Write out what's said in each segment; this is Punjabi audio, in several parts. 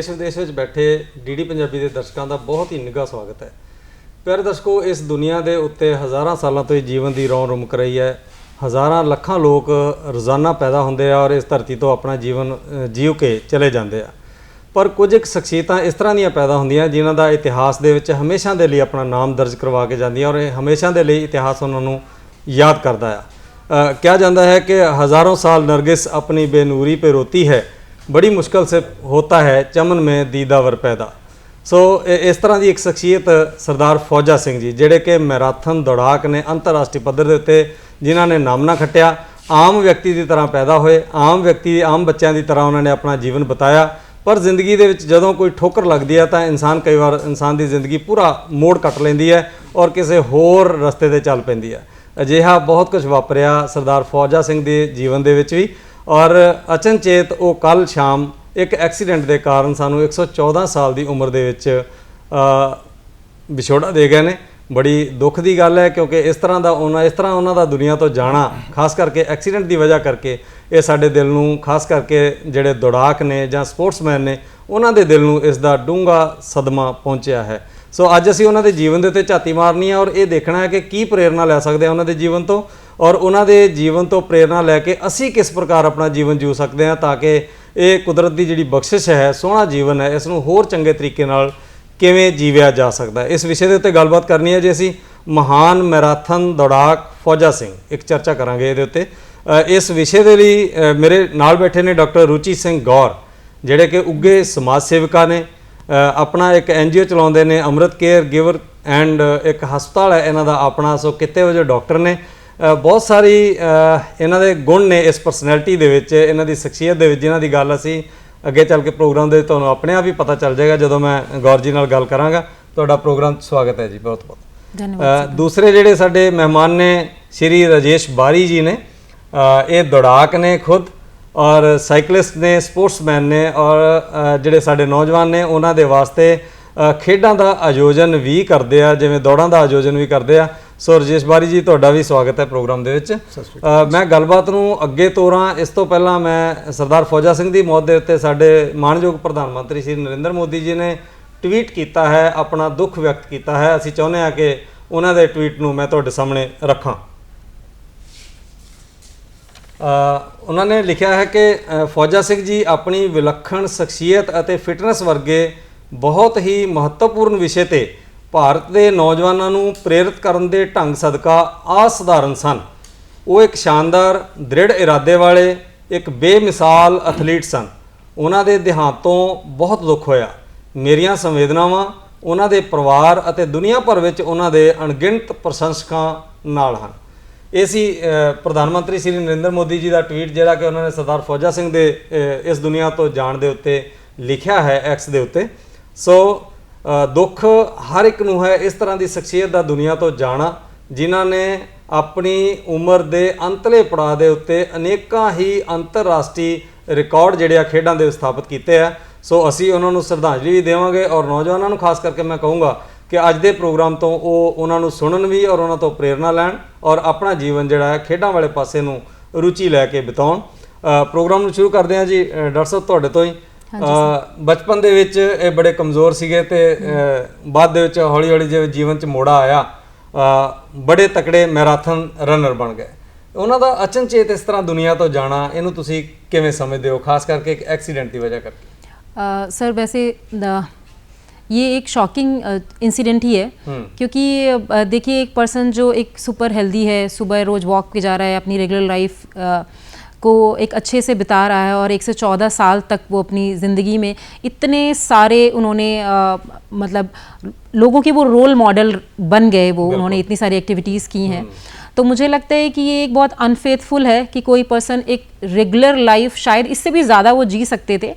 ਦੇਸ਼ ਵਿਦੇਸ਼ ਵਿੱਚ ਬੈਠੇ ਡੀਡੀ ਪੰਜਾਬੀ ਦੇ ਦਰਸ਼ਕਾਂ ਦਾ ਬਹੁਤ ਹੀ ਨਿੱਘਾ ਸਵਾਗਤ ਹੈ। ਪਿਆਰੇ ਦਰਸ਼ਕੋ, ਇਸ ਦੁਨੀਆ ਦੇ ਉੱਤੇ ਹਜ਼ਾਰਾਂ ਸਾਲਾਂ ਤੋਂ ਇਹ ਜੀਵਨ ਦੀ ਰੌਂ ਰੁਮਕ ਰਹੀ ਹੈ। ਹਜ਼ਾਰਾਂ ਲੱਖਾਂ ਲੋਕ ਰੋਜ਼ਾਨਾ ਪੈਦਾ ਹੁੰਦੇ ਆ ਔਰ ਇਸ ਧਰਤੀ ਤੋਂ ਆਪਣਾ ਜੀਵਨ ਜੀਵ ਕੇ ਚਲੇ ਜਾਂਦੇ ਆ। ਪਰ ਕੁਝ ਇੱਕ ਸ਼ਖਸੀਅਤਾਂ ਇਸ ਤਰ੍ਹਾਂ ਦੀਆਂ ਪੈਦਾ ਹੁੰਦੀਆਂ ਜਿਨ੍ਹਾਂ ਦਾ ਇਤਿਹਾਸ ਦੇ ਵਿੱਚ ਹਮੇਸ਼ਾ ਦੇ ਲਈ ਆਪਣਾ ਨਾਮ ਦਰਜ ਕਰਵਾ ਕੇ ਜਾਂਦੀਆਂ ਔਰ ਇਹ ਹਮੇਸ਼ਾ ਦੇ ਲਈ ਇਤਿਹਾਸ ਉਹਨਾਂ ਨੂੰ ਯਾਦ ਕਰਦਾ ਆ। ਕਿਹਾ ਜਾਂਦਾ ਹੈ ਕਿ ਹਜ਼ਾਰਾਂ ਸਾਲ ਨਰਗਿਸ ਆਪਣੀ ਬੇਨੂਰੀ ਪੇ ਰੋਤੀ ਹੈ। बड़ी मुश्किल से होता है चमन में दीदावर पैदा ਸੋ ਇ- ਇਸ ਤਰ੍ਹਾਂ ਦੀ ਇੱਕ ਸ਼ਖਸੀਅਤ ਸਰਦਾਰ ਫੌਜਾ ਸਿੰਘ ਜੀ ਜਿਹੜੇ ਕਿ ਮੈਰਾਥਨ ਦੌੜਾਕ ਨੇ ਅੰਤਰਰਾਸ਼ਟਰੀ ਪੱਧਰ ਦੇ ਉੱਤੇ ਜਿਨ੍ਹਾਂ ਨੇ ਨਾਮਨਾ ਖੱਟਿਆ ਆਮ ਵਿਅਕਤੀ ਦੀ ਤਰ੍ਹਾਂ ਪੈਦਾ ਹੋਏ ਆਮ ਵਿਅਕਤੀ ਆਮ ਬੱਚਿਆਂ ਦੀ ਤਰ੍ਹਾਂ ਉਹਨਾਂ ਨੇ ਆਪਣਾ ਜੀਵਨ ਬਤਾਇਆ ਪਰ ਜ਼ਿੰਦਗੀ ਦੇ ਵਿੱਚ ਜਦੋਂ ਕੋਈ ਠੋਕਰ ਲੱਗਦੀ ਹੈ ਤਾਂ ਇਨਸਾਨ ਕਈ ਵਾਰ ਇਨਸਾਨ ਦੀ ਜ਼ਿੰਦਗੀ ਪੂਰਾ ਮੋੜ ਕੱਟ ਲੈਂਦੀ ਹੈ ਔਰ ਕਿਸੇ ਹੋਰ ਰਸਤੇ ਤੇ ਚੱਲ ਪੈਂਦੀ ਹੈ ਅਜਿਹਾ ਬਹੁਤ ਕੁਝ ਵਾਪਰਿਆ ਸਰਦਾਰ ਫੌਜਾ ਸਿੰਘ ਦੇ ਜੀਵਨ ਦੇ ਵਿੱਚ ਵੀ ਔਰ ਅਚਨਚੇਤ ਉਹ ਕੱਲ ਸ਼ਾਮ ਇੱਕ ਐਕਸੀਡੈਂਟ ਦੇ ਕਾਰਨ ਸਾਨੂੰ 114 ਸਾਲ ਦੀ ਉਮਰ ਦੇ ਵਿੱਚ ਅ, ਵਿਛੋੜਾ ਦੇ ਗਏ ਨੇ। ਬੜੀ ਦੁੱਖ ਦੀ ਗੱਲ ਹੈ ਕਿਉਂਕਿ ਇਸ ਤਰ੍ਹਾਂ ਦਾ ਉਹਨਾਂ ਇਸ ਤਰ੍ਹਾਂ ਉਹਨਾਂ ਦਾ ਦੁਨੀਆ ਤੋਂ ਜਾਣਾ ਖਾਸ ਕਰਕੇ ਐਕਸੀਡੈਂਟ ਦੀ ਵਜ੍ਹਾ ਕਰਕੇ ਇਹ ਸਾਡੇ ਦਿਲ ਨੂੰ ਖਾਸ ਕਰਕੇ ਜਿਹੜੇ ਦੌੜਾਕ ਨੇ ਜਾਂ ਸਪੋਰਟਸਮੈਨ ਨੇ ਉਹਨਾਂ ਦੇ ਦਿਲ ਨੂੰ ਇਸ ਦਾ ਡੂੰਘਾ ਸਦਮਾ ਪਹੁੰਚਿਆ ਹੈ। ਸੋ ਅੱਜ ਅਸੀਂ ਉਹਨਾਂ ਦੇ ਜੀਵਨ ਦੇ ਉੱਤੇ ਝਾਤੀ ਮਾਰਨੀ ਹੈ ਔਰ ਇਹ ਦੇਖਣਾ ਹੈ ਕਿ ਕੀ ਪ੍ਰੇਰਣਾ ਲੈ ਸਕਦੇ ਆ ਉਹਨਾਂ ਦੇ ਜੀਵਨ ਤੋਂ। ਔਰ ਉਹਨਾਂ ਦੇ ਜੀਵਨ ਤੋਂ ਪ੍ਰੇਰਣਾ ਲੈ ਕੇ ਅਸੀਂ ਕਿਸ ਪ੍ਰਕਾਰ ਆਪਣਾ ਜੀਵਨ ਜੀਉ ਸਕਦੇ ਹਾਂ ਤਾਂ ਕਿ ਇਹ ਕੁਦਰਤ ਦੀ ਜਿਹੜੀ ਬਖਸ਼ਿਸ਼ ਹੈ, ਸੋਹਣਾ ਜੀਵਨ ਹੈ, ਇਸ ਨੂੰ ਹੋਰ ਚੰਗੇ ਤਰੀਕੇ ਨਾਲ ਕਿਵੇਂ ਜੀਵਿਆ ਜਾ ਸਕਦਾ ਹੈ। ਇਸ ਵਿਸ਼ੇ ਦੇ ਉੱਤੇ ਗੱਲਬਾਤ ਕਰਨੀ ਹੈ ਜੇ ਅਸੀਂ ਮਹਾਨ ਮੈਰਾਥਨ ਦੌੜਾਕ ਫੌਜਾ ਸਿੰਘ। ਇੱਕ ਚਰਚਾ ਕਰਾਂਗੇ ਇਹਦੇ ਉੱਤੇ। ਇਸ ਵਿਸ਼ੇ ਦੇ ਲਈ ਮੇਰੇ ਨਾਲ ਬੈਠੇ ਨੇ ਡਾਕਟਰ ਰੁਚੀ ਸਿੰਘ ਗੌਰ, ਜਿਹੜੇ ਕਿ ਉੱਗੇ ਸਮਾਜ ਸੇਵਿਕਾ ਨੇ। ਆਪਣਾ ਇੱਕ ਐਨਜੀਓ ਚਲਾਉਂਦੇ ਨੇ ਅੰਮ੍ਰਿਤ ਕੇਅਰ ਗਿਵਰ ਐਂਡ ਇੱਕ ਹਸਪਤਾਲ ਹੈ, ਇਹਨਾਂ ਦਾ ਆਪਣਾ, ਸੋ ਕਿਤੇ ਵਜੇ ਡਾਕਟਰ ਨੇ ਬਹੁਤ ਸਾਰੀ ਇਹਨਾਂ ਦੇ ਗੁਣ ਨੇ ਇਸ ਪਰਸਨੈਲਿਟੀ ਦੇ ਵਿੱਚ ਇਹਨਾਂ ਦੀ ਸ਼ਖਸੀਅਤ ਦੇ ਵਿੱਚ ਜਿਨ੍ਹਾਂ ਦੀ ਗੱਲ ਅਸੀਂ ਅੱਗੇ ਚੱਲ ਕੇ ਪ੍ਰੋਗਰਾਮ ਦੇ ਤੁਹਾਨੂੰ ਆਪਣੇ ਆਪ ਹੀ ਪਤਾ ਚੱਲ ਜਾਏਗਾ ਜਦੋਂ ਮੈਂ ਗੌਰ ਜੀ ਨਾਲ ਗੱਲ ਕਰਾਂਗਾ। ਤੁਹਾਡਾ ਪ੍ਰੋਗਰਾਮ ਸਵਾਗਤ ਹੈ ਜੀ ਬਹੁਤ ਬਹੁਤ। ਧੰਨਵਾਦ ਦੂਸਰੇ ਜਿਹੜੇ ਸਾਡੇ ਮਹਿਮਾਨ ਨੇ ਸ਼੍ਰੀ ਰਾਜੇਸ਼ ਬਾਰੀ ਜੀ ਨੇ ਇਹ ਦੌੜਾਕ ਨੇ ਖੁਦ ਔਰ ਸਾਈਕਲਿਸਟ ਨੇ ਸਪੋਰਟਸਮੈਨ ਨੇ ਔਰ ਜਿਹੜੇ ਸਾਡੇ ਨੌਜਵਾਨ ਨੇ ਉਹਨਾਂ ਦੇ ਵਾਸਤੇ ਖੇਡਾਂ ਦਾ ਆਯੋਜਨ ਵੀ ਕਰਦੇ ਆ ਜਿਵੇਂ ਦੌੜਾਂ ਦਾ ਆਯੋਜਨ ਵੀ ਕਰਦੇ ਆ। ਸੋ ਰਾਜੇਸ਼ ਬਾਰੀ ਜੀ ਤੁਹਾਡਾ ਵੀ ਸਵਾਗਤ ਹੈ ਪ੍ਰੋਗਰਾਮ ਦੇ ਵਿੱਚ। ਮੈਂ ਗੱਲਬਾਤ ਨੂੰ ਅੱਗੇ ਤੋਰਾਂ। ਇਸ ਤੋਂ ਪਹਿਲਾਂ ਮੈਂ ਸਰਦਾਰ ਫੌਜਾ ਸਿੰਘ ਦੀ ਮੌਤ ਦੇ ਉੱਤੇ ਸਾਡੇ ਮਾਨਯੋਗ ਪ੍ਰਧਾਨ ਮੰਤਰੀ ਸ਼੍ਰੀ ਨਰਿੰਦਰ ਮੋਦੀ ਜੀ ਨੇ ਟਵੀਟ ਕੀਤਾ ਹੈ ਆਪਣਾ ਦੁੱਖ ਵਿਅਕਤ ਕੀਤਾ ਹੈ। ਅਸੀਂ ਚਾਹੁੰਦੇ ਹਾਂ ਕਿ ਉਹਨਾਂ ਦੇ ਟਵੀਟ ਨੂੰ ਮੈਂ ਤੁਹਾਡੇ ਸਾਹਮਣੇ ਰੱਖਾਂ। ਉਹਨਾਂ ਨੇ ਲਿਖਿਆ ਹੈ ਕਿ ਫੌਜਾ ਸਿੰਘ ਜੀ ਆਪਣੀ ਵਿਲੱਖਣ ਸ਼ਖਸੀਅਤ ਅਤੇ ਫਿਟਨੈਸ ਵਰਗੇ ਬਹੁਤ ਹੀ ਮਹੱਤਵਪੂਰਨ ਵਿਸ਼ੇ ਤੇ ਭਾਰਤ ਦੇ ਨੌਜਵਾਨਾਂ ਨੂੰ ਪ੍ਰੇਰਿਤ ਕਰਨ ਦੇ ਢੰਗ ਸਦਕਾ ਅਸਧਾਰਨ ਸਨ। ਉਹ ਇੱਕ ਸ਼ਾਨਦਾਰ, ਦ੍ਰਿੜ ਇਰਾਦੇ ਵਾਲੇ, ਇੱਕ ਬੇਮਿਸਾਲ ਐਥਲੀਟ ਸਨ। ਉਹਨਾਂ ਦੇ ਦੇਹਾਂਤ ਤੋਂ ਬਹੁਤ ਦੁੱਖ ਹੋਇਆ। ਮੇਰੀਆਂ ਸੰਵੇਦਨਾਵਾਂ ਉਹਨਾਂ ਦੇ ਪਰਿਵਾਰ ਅਤੇ ਦੁਨੀਆ ਭਰ ਵਿੱਚ ਉਹਨਾਂ ਦੇ ਅਣਗਿਣਤ ਪ੍ਰਸ਼ੰਸਕਾਂ ਨਾਲ ਹਨ। ਇਹ ਸੀ ਪ੍ਰਧਾਨ ਮੰਤਰੀ ਸ੍ਰੀ ਨਰਿੰਦਰ ਮੋਦੀ ਜੀ ਦਾ ਟਵੀਟ, ਜਿਹੜਾ ਕਿ ਉਹਨਾਂ ਨੇ ਸਰਦਾਰ ਫੌਜਾ ਸਿੰਘ ਦੇ ਇਸ ਦੁਨੀਆ ਤੋਂ ਜਾਣ ਦੇ ਉੱਤੇ ਲਿਖਿਆ ਹੈ ਐਕਸ ਦੇ ਉੱਤੇ। ਸੋ ਦੁੱਖ ਹਰ ਇੱਕ ਨੂੰ ਹੈ ਇਸ ਤਰ੍ਹਾਂ ਦੀ ਸ਼ਖਸੀਅਤ ਦਾ ਦੁਨੀਆ ਤੋਂ ਜਾਣਾ, ਜਿਨ੍ਹਾਂ ਨੇ ਆਪਣੀ ਉਮਰ ਦੇ ਅੰਤਲੇ ਪੜਾਅ ਦੇ ਉੱਤੇ ਅਨੇਕਾਂ ਹੀ ਅੰਤਰਰਾਸ਼ਟਰੀ ਰਿਕਾਰਡ ਜਿਹੜੇ ਆ ਖੇਡਾਂ ਦੇ ਸਥਾਪਿਤ ਕੀਤੇ ਆ। ਸੋ ਅਸੀਂ ਉਹਨਾਂ ਨੂੰ ਸ਼ਰਧਾਂਜਲੀ ਵੀ ਦੇਵਾਂਗੇ ਔਰ ਨੌਜਵਾਨਾਂ ਨੂੰ ਖਾਸ ਕਰਕੇ ਮੈਂ ਕਹੂੰਗਾ ਕਿ ਅੱਜ ਦੇ ਪ੍ਰੋਗਰਾਮ ਤੋਂ ਉਹ ਉਹਨਾਂ ਨੂੰ ਸੁਣਨ ਵੀ ਔਰ ਉਹਨਾਂ ਤੋਂ ਪ੍ਰੇਰਣਾ ਲੈਣ ਔਰ ਆਪਣਾ ਜੀਵਨ ਜਿਹੜਾ ਹੈ ਖੇਡਾਂ ਵਾਲੇ ਪਾਸੇ ਨੂੰ ਰੁਚੀ ਲੈ ਕੇ ਬਿਤਾਉਣ। ਪ੍ਰੋਗਰਾਮ ਨੂੰ ਸ਼ੁਰੂ ਕਰਦੇ ਹਾਂ ਜੀ। ਡਾਕਟਰ ਸਾਹਿਬ, ਤੁਹਾਡੇ ਤੋਂ ਹੀ ਬਚਪਨ ਦੇ ਵਿੱਚ ਇਹ ਬੜੇ ਕਮਜ਼ੋਰ ਸੀਗੇ ਤੇ ਅ, ਬਾਅਦ ਦੇ ਵਿੱਚ ਹੌਲੀ ਹੌਲੀ ਜਿਵੇਂ ਜੀਵਨ 'ਚ ਮੋੜਾ ਆਇਆ ਅ, ਬੜੇ ਤਕੜੇ ਮੈਰਾਥਨ ਰਨਰ ਬਣ ਗਏ ਉਹਨਾਂ ਦਾ ਅਚਨਚੇਤ ਇਸ ਤਰ੍ਹਾਂ ਦੁਨੀਆ ਤੋਂ ਜਾਣਾ ਇਹਨੂੰ ਤੁਸੀਂ ਕਿਵੇਂ ਸਮਝਦੇ ਹੋ ਖਾਸ ਕਰਕੇ ਇੱਕ ਐਕਸੀਡੈਂਟ ਦੀ ਵਜ੍ਹਾ ਕਰਕੇ अ, सर वैसे द- ये एक शॉकिंग इंसिडेंट ही है क्योंकि अ, देखिए एक पर्सन जो एक सुपर हेल्दी है सुबह रोज़ वॉक पे जा रहा है अपनी रेगुलर लाइफ को एक अच्छे से बिता रहा है और एक से चौदह साल तक वो अपनी ज़िंदगी में इतने सारे उन्होंने अ, मतलब लोगों के वो रोल मॉडल बन गए वो उन्होंने इतनी सारी एक्टिविटीज़ की हैं। तो मुझे लगता है कि ये एक बहुत अनफेथफुल है कि कोई पर्सन एक रेगुलर लाइफ शायद इससे भी ज़्यादा वो जी सकते थे।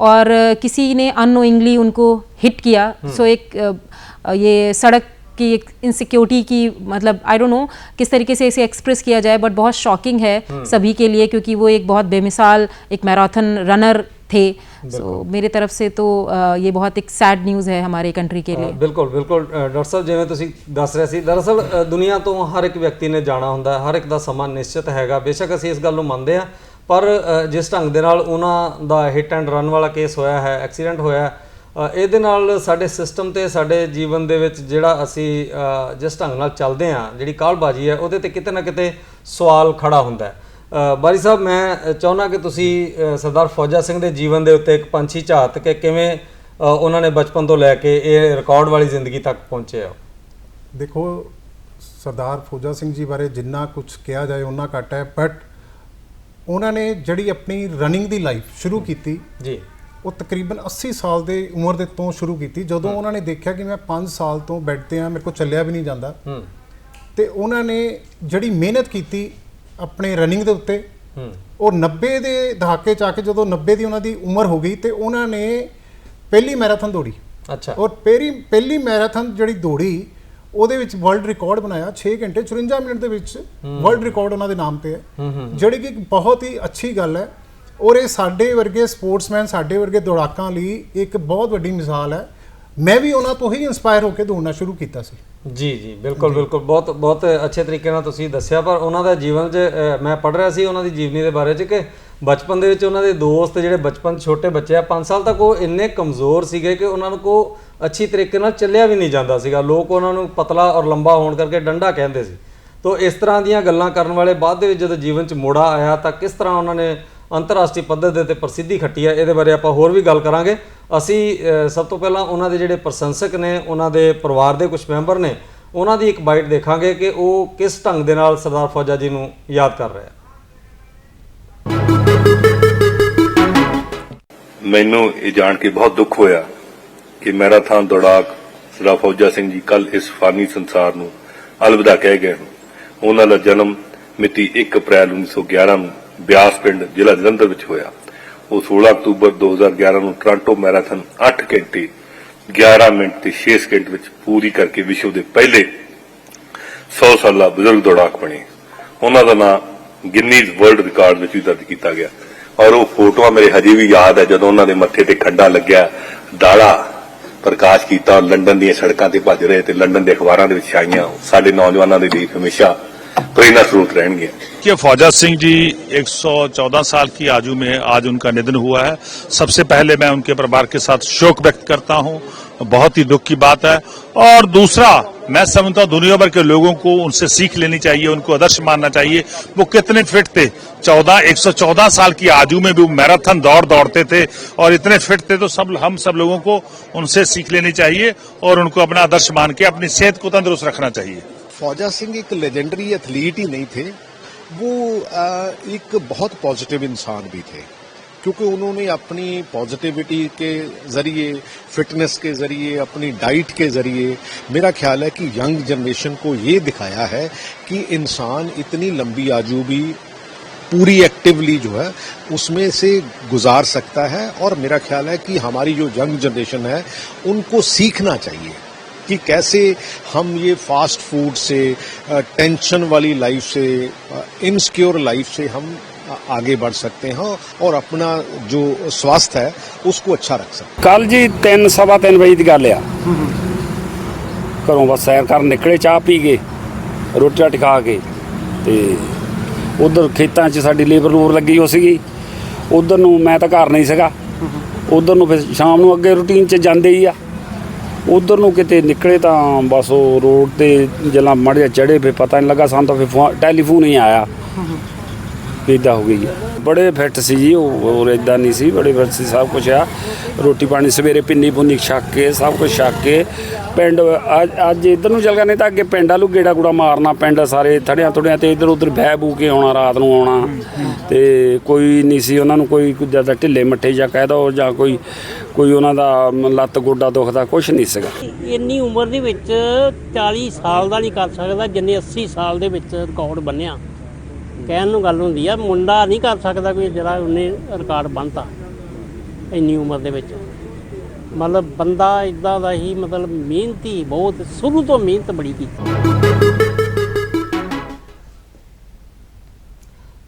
और किसी ने अनोइंगली उनको हिट किया। सो एक अ, अ, ये सड़क की एक इनसिक्योरिटी की मतलब आई डोंट नो किस तरीके से इसे एक्सप्रेस किया जाए बट बहुत शॉकिंग है सभी के लिए क्योंकि वो एक बहुत बेमिसाल एक मैराथन रनर थे सो मेरे तरफ से तो अ, ये बहुत एक सैड न्यूज़ है हमारे कंट्री के लिए ਅ, ਬਿਲਕੁਲ ਬਿਲਕੁਲ ਅ, ਡਾਕਟਰ ਸਾਹਿਬ ਜਿਵੇਂ ਤੁਸੀਂ ਦੱਸ ਰਹੇ ਸੀ ਦਰਅਸਲ ਅ, ਦੁਨੀਆ ਤੋਂ ਹਰ ਇੱਕ ਵਿਅਕਤੀ ਨੇ ਜਾਣਾ ਹੁੰਦਾ ਹੈ ਹਰ ਇੱਕ ਦਾ ਸਮਾਂ ਨਿਸ਼ਚਿਤ ਹੈਗਾ ਬੇਸ਼ੱਕ ਅਸੀਂ ਇਸ ਗੱਲ ਨੂੰ ਮੰਨਦੇ ਹਾਂ ਪਰ ਅ, ਜਿਸ ਢੰਗ ਦੇ ਨਾਲ ਉਹਨਾਂ ਦਾ ਹਿੱਟ ਐਂਡ ਰਨ ਵਾਲਾ ਕੇਸ ਹੋਇਆ ਹੈ ਐਕਸੀਡੈਂਟ ਹੋਇਆ ਹੈ, ਅ, ਇਹਦੇ ਨਾਲ ਸਾਡੇ ਸਿਸਟਮ ਤੇ ਸਾਡੇ ਜੀਵਨ ਦੇ ਵਿੱਚ ਜਿਹੜਾ ਅਸੀਂ ਜਿਸ ਢੰਗ ਨਾਲ ਚੱਲਦੇ ਹਾਂ ਜਿਹੜੀ ਕਾਲਬਾਜੀ ਹੈ ਉਹਦੇ ਤੇ ਕਿਤੇ ਨਾ ਕਿਤੇ ਸਵਾਲ ਖੜਾ ਹੁੰਦਾ ਹੈ। ਬਾਰੀ ਸਾਹਿਬ ਮੈਂ ਚਾਹੁੰਦਾ ਕਿ ਤੁਸੀਂ ਸਰਦਾਰ ਫੌਜਾ ਸਿੰਘ ਦੇ ਜੀਵਨ ਦੇ ਉੱਤੇ ਇੱਕ ਪੰਛੀ ਝਾਤ ਕੇ ਕਿਵੇਂ ਉਹਨਾਂ ਨੇ ਬਚਪਨ ਤੋਂ ਲੈ ਕੇ ਇਹ ਰਿਕਾਰਡ ਵਾਲੀ ਜ਼ਿੰਦਗੀ ਤੱਕ ਪਹੁੰਚੇ ਆ ਦੇਖੋ ਸਰਦਾਰ ਫੌਜਾ ਸਿੰਘ ਜੀ ਬਾਰੇ ਜਿੰਨਾ ਕੁਝ ਕਿਹਾ ਜਾਏ ਉਹਨਾਂ ਘੱਟ ਹੈ ਬਟ ਉਹਨਾਂ ਨੇ ਜਿਹੜੀ ਆਪਣੀ ਰਨਿੰਗ ਦੀ ਲਾਈਫ ਸ਼ੁਰੂ ਕੀਤੀ ਜੀ। ਉਹ ਤਕਰੀਬਨ 80 ਸਾਲ ਦੇ ਉਮਰ ਦੇ ਤੋਂ ਸ਼ੁਰੂ ਕੀਤੀ। ਜਦੋਂ ਉਹਨਾਂ ਨੇ ਦੇਖਿਆ ਕਿ ਮੈਂ 5 ਸਾਲ ਤੋਂ ਬੈੱਡ ਤੇ ਆ ਮੇਰੇ ਕੋਲ ਚੱਲਿਆ ਵੀ ਨਹੀਂ ਜਾਂਦਾ। ਤੇ ਉਹਨਾਂ ਨੇ ਜਿਹੜੀ ਮਿਹਨਤ ਕੀਤੀ ਆਪਣੇ ਰਨਿੰਗ ਦੇ ਉੱਤੇ ਉਹ 90 ਦੇ ਦਹਾਕੇ ਚ ਆ ਕੇ ਜਦੋਂ 90 ਦੀ ਉਹਨਾਂ ਦੀ ਉਮਰ ਹੋ ਗਈ ਤੇ ਉਹਨਾਂ ਨੇ ਪਹਿਲੀ ਮੈਰਾਥਨ ਦੌੜੀ। ਅੱਛਾ। ਔਰ ਪਹਿਲੀ ਪਹਿਲੀ ਮੈਰਾਥਨ ਜਿਹੜੀ ਦੌੜੀ ਉਹਦੇ ਵਿੱਚ ਵਰਲਡ ਰਿਕਾਰਡ ਬਣਾਇਆ 6 ਘੰਟੇ 54 ਮਿੰਟ ਦੇ ਵਿੱਚ ਵਰਲਡ ਰਿਕਾਰਡ ਉਹਨਾਂ ਦੇ ਨਾਮ ਤੇ ਹੈ। ਜਿਹੜੀ ਕਿ ਬਹੁਤ ਹੀ ਅੱਛੀ ਗੱਲ ਹੈ ਔਰ ਇਹ ਸਾਡੇ ਵਰਗੇ ਸਪੋਰਟਸਮੈਨ ਸਾਡੇ ਵਰਗੇ ਦੌੜਾਕਾਂ ਲਈ ਇੱਕ ਬਹੁਤ ਵੱਡੀ ਮਿਸਾਲ ਹੈ। ਮੈਂ ਵੀ ਉਹਨਾਂ ਤੋਂ ਹੀ ਇਨਸਪਾਇਰ ਹੋ ਕੇ ਦੌੜਨਾ ਸ਼ੁਰੂ ਕੀਤਾ ਸੀ। ਜੀ ਜੀ ਬਿਲਕੁਲ ਬਿਲਕੁਲ। ਬਹੁਤ ਬਹੁਤ ਅੱਛੇ ਤਰੀਕੇ ਨਾਲ ਤੁਸੀਂ ਦੱਸਿਆ ਪਰ ਉਹਨਾਂ ਦਾ ਜੀਵਨ 'ਚ ਮੈਂ ਪੜ੍ਹ ਰਿਹਾ ਸੀ ਉਹਨਾਂ ਦੀ ਜੀਵਨੀ ਦੇ ਬਾਰੇ 'ਚ ਕਿ ਬਚਪਨ ਦੇ ਵਿੱਚ ਉਹਨਾਂ ਦੇ ਦੋਸਤ ਜਿਹੜੇ ਬਚਪਨ ਛੋਟੇ ਬੱਚੇ ਆ 5 ਸਾਲ ਤੱਕ ਉਹ ਇੰਨੇ ਕਮਜ਼ੋਰ ਸੀਗੇ ਕਿ ਉਹਨਾਂ ਨੂੰ ਕੋ ਅੱਛੀ ਤਰੀਕੇ ਨਾਲ ਚੱਲਿਆ ਵੀ ਨਹੀਂ ਜਾਂਦਾ ਸੀਗਾ। ਲੋਕ ਉਹਨਾਂ ਨੂੰ ਪਤਲਾ ਔਰ ਲੰਬਾ ਹੋਣ ਕਰਕੇ ਡੰਡਾ ਕਹਿੰਦੇ ਸੀ। ਤੋ ਇਸ ਤਰ੍ਹਾਂ ਦੀਆਂ ਗੱਲਾਂ ਕਰਨ ਵਾਲੇ ਬਾਅਦ ਦੇ ਵਿੱਚ ਜਦੋਂ ਜੀਵਨ 'ਚ ਮੋੜਾ ਆਇਆ ਤਾਂ ਕਿਸ ਤਰ੍ਹਾਂ ਉਹਨਾਂ ਨੇ ਅੰਤਰਰਾਸ਼ਟਰੀ ਪੱਧਰ ਦੇ ਉੱਤੇ ਪ੍ਰਸਿੱਧੀ ਖੱਟੀ ਹੈ, ਇਹਦੇ ਬਾਰੇ ਆਪਾਂ ਹੋਰ ਵੀ ਗੱਲ ਕਰਾਂਗੇ। ਅਸੀਂ ਸਭ ਤੋਂ ਪਹਿਲਾਂ ਉਹਨਾਂ ਦੇ ਜਿਹੜੇ ਪ੍ਰਸ਼ੰਸਕ ਨੇ, ਉਹਨਾਂ ਦੇ ਪਰਿਵਾਰ ਦੇ ਕੁਝ ਮੈਂਬਰ ਨੇ, ਉਹਨਾਂ ਦੀ ਇੱਕ ਬਾਈਟ ਦੇਖਾਂਗੇ ਕਿ ਉਹ ਕਿਸ ਢੰਗ ਦੇ ਨਾਲ ਸਰਦਾਰ ਫੌਜਾ ਜੀ ਨੂੰ ਯਾਦ ਕਰ ਰਿਹਾ ਮੈਨੂੰ ਇਹ ਜਾਣ ਕੇ ਬਹੁਤ ਦੁੱਖ ਹੋਇਆ ਕਿ ਮੈਰਾਥਨ ਦੌੜਾਕ ਸਰਦਾਰ ਫੌਜਾ ਸਿੰਘ ਜੀ ਕੱਲ ਇਸ ਫਾਨੀ ਸੰਸਾਰ ਨੂੰ ਅਲਵਿਦਾ ਕਹਿ ਗਏ ਹਨ। ਉਹਨਾਂ ਦਾ ਜਨਮ ਮਿਤੀ 1 ਅਪ੍ਰੈਲ 1911 ਨੂੰ ਬਿਆਸ ਪਿੰਡ ਜ਼ਿਲ੍ਹਾ ਜਲੰਧਰ ਵਿੱਚ ਹੋਇਆ। ਉਹ 16 ਅਕਤੂਬਰ 2011 ਨੂੰ ਟੋਰਾਂਟੋ ਮੈਰਾਥਨ 8 ਘੰਟੇ 11 ਮਿੰਟ ਤੇ 6 ਸਕਿੰਟ ਵਿੱਚ ਪੂਰੀ ਕਰਕੇ ਵਿਸ਼ਵ ਦੇ ਪਹਿਲੇ 100 ਸਾਲਾ ਬਜ਼ੁਰਗ ਦੌੜਾਕ ਬਣੇ। ਉਹਨਾਂ ਦਾ ਨਾਮ ਗਿਨੀਜ਼ ਵਰਲਡ ਰਿਕਾਰਡ ਵਿੱਚ ਵੀ ਦਰਜ ਕੀਤਾ ਗਿਆ। ਔਰ ਉਹ ਫੋਟੋਆਂ ਮੇਰੇ ਹਜੇ ਵੀ ਯਾਦ ਹੈ, ਜਦੋਂ ਉਹਨਾਂ ਦੇ ਮੱਥੇ ਤੇ ਖੰਡਾ ਲੱਗਿਆ, ਦਾੜਾ ਪ੍ਰਕਾਸ਼ ਕੀਤਾ ਲੰਡਨ ਦੀਆਂ ਸੜਕਾਂ ਤੇ ਭੱਜ ਰਹੇ ਤੇ ਲੰਡਨ ਦੇ ਅਖਬਾਰਾਂ ਦੇ ਵਿੱਚ ਛਾਈਆਂ। ਸਾਡੇ ਨੌਜਵਾਨਾਂ ਦੇ ਲਈ ਹਮੇਸ਼ਾ प्रेरणा स्रोत रहेंगे। कि फौजा सिंह जी 114 साल की आयु में आज उनका निधन हुआ है। सबसे पहले मैं उनके परिवार के साथ शोक व्यक्त करता हूँ। बहुत ही दुख की बात है। और दूसरा, मैं समझता हूँ दुनिया भर के लोगों को उनसे सीख लेनी चाहिए, उनको आदर्श मानना चाहिए। वो कितने फिट थे? चौदह, एक सौ चौदह साल की आजू में भी वो मैराथन दौड़ दौड़ते थे। और इतने फिट थे तो सब, हम सब लोगों को उनसे सीख लेनी चाहिए और उनको अपना आदर्श मान के अपनी सेहत को तंदुरुस्त रखना चाहिए। फौजा सिंह एक लेजेंडरी एथलीट ही नहीं थे। वो एक बहुत पॉजिटिव इंसान भी थे। क्योंकि उन्होंने अपनी पॉजिटिविटी के ज़रिए फिटनेस के ज़रिए, अपनी डाइट के ज़रिए, मेरा ख्याल है कि यंग जनरेशन को ये दिखाया है कि इंसान इतनी लंबी आयु भी पूरी एक्टिवली जो है, उसमें से गुजार सकता है। और मेरा ख्याल है कि हमारी जो यंग जनरेशन है, उनको सीखना चाहिए। कि कैसे हम ये फास्ट फूड से अ, टेंशन वाली लाइफ से इनसिक्योर लाइफ से हम अ, आगे बढ़ सकते हैं और अपना जो स्वास्थ्य है उसको अच्छा रख सकते हैं ਕੱਲ ਜੀ 3 ਸਵਾ 3 ਵਜੇ ਦੀ ਗੱਲ ਆ ਘਰੋਂ ਬਸ ਸੈਰ ਕਰਨ ਨਿਕਲੇ ਚਾਹ ਪੀ ਕੇ ਰੋਟੀ ਰਾਟੀ ਖਾ ਕੇ ਤੇ ਉਧਰ ਖੇਤਾਂ 'ਚ ਸਾਡੀ ਲੇਬਰ ਲੂਰ ਲੱਗੀ ਹੋ ਸੀਗੀ ਉਧਰ ਨੂੰ ਮੈਂ ਤਾਂ ਘਰ ਨਹੀਂ ਸੀਗਾ ਉਧਰ ਨੂੰ ਫਿਰ ਸ਼ਾਮ ਨੂੰ ਅੱਗੇ ਰੂਟੀਨ 'ਚ ਜਾਂਦੇ ਹੀ ਆ ਉਧਰ ਨੂੰ ਕਿਤੇ ਨਿਕਲੇ ਤਾਂ ਬਸ ਉਹ ਰੋਡ ਤੇ ਜਲਾ ਮੜਿਆ ਚੜੇ ਫੇ ਪਤਾ ਨਹੀਂ ਲੱਗਾ ਸਾਨੂੰ ਤਾਂ ਫਿਰ ਫੋ- ਟੈਲੀਫੋਨ ਹੀ ਆਇਆ। ਇਦਾਂ ਹੋ ਗਈ ਬੜੇ ਫਿੱਟ ਸੀ ਜੀ, ਉਹ ਹੋਰ ਇਦਾਂ ਨਹੀਂ ਸੀ, ਬੜੇ ਫਿੱਟ ਸੀ, ਸਭ ਕੁਝ ਆ। ਰੋਟੀ ਪਾਣੀ ਸਵੇਰੇ ਪਿੰਨੀ ਪੁੰਨੀ ਛੱਕ ਕੇ, ਸਭ ਕੁਝ ਛੱਕ ਕੇ, ਪਿੰਡ ਅੱਜ ਅੱਜ ਇਧਰ ਨੂੰ ਚੱਲ ਗਏ ਨਹੀਂ ਤਾਂ ਅੱਗੇ ਪਿੰਡ ਵਾਲੂ ਗੇੜਾ ਗੂੜਾ ਮਾਰਨਾ ਪਿੰਡ ਸਾਰੇ ਥੜਿਆਂ ਥੁੜਿਆਂ ਤੇ, ਇਧਰ ਉਧਰ ਬਹਿ ਬੂ ਕੇ ਆਉਣਾ, ਰਾਤ ਨੂੰ ਆਉਣਾ। ਤੇ ਕੋਈ ਨਹੀਂ ਸੀ ਉਹਨਾਂ ਨੂੰ, ਕੋਈ ਜ਼ਿਆਦਾ ਢਿੱਲੇ ਮੱਠੇ ਜਾਂ ਕਹਿ ਦੋ, ਜਾਂ ਕੋਈ ਕੋਈ ਉਹਨਾਂ ਦਾ ਲੱਤ ਗੋਡਾ ਦੁਖਦਾ ਕੁਝ ਨਹੀਂ ਸੀਗਾ। ਇੰਨੀ ਉਮਰ ਦੇ ਵਿੱਚ 40 ਸਾਲ ਦਾ ਨਹੀਂ ਕਰ ਸਕਦਾ, ਜਿੰਨੇ 80 ਸਾਲ ਦੇ ਵਿੱਚ ਰਿਕਾਰਡ ਬੰਨਿਆ। ਕਹਿਣ ਨੂੰ ਗੱਲ ਹੁੰਦੀ ਆ, ਮੁੰਡਾ ਨਹੀਂ ਕਰ ਸਕਦਾ ਕੋਈ ਜਿਹੜਾ ਉਹਨੇ ਰਿਕਾਰਡ ਬੰਨਤਾ ਇੰਨੀ ਉਮਰ ਦੇ ਵਿੱਚ। ਮਤਲਬ ਬੰਦਾ ਇਦਾਂ ਦਾ ਹੀ ਮਤਲਬ ਮਿਹਨਤੀ, ਬਹੁਤ ਸ਼ੁਰੂ ਤੋਂ ਮਿਹਨਤ ਬੜੀ ਕੀਤੀ।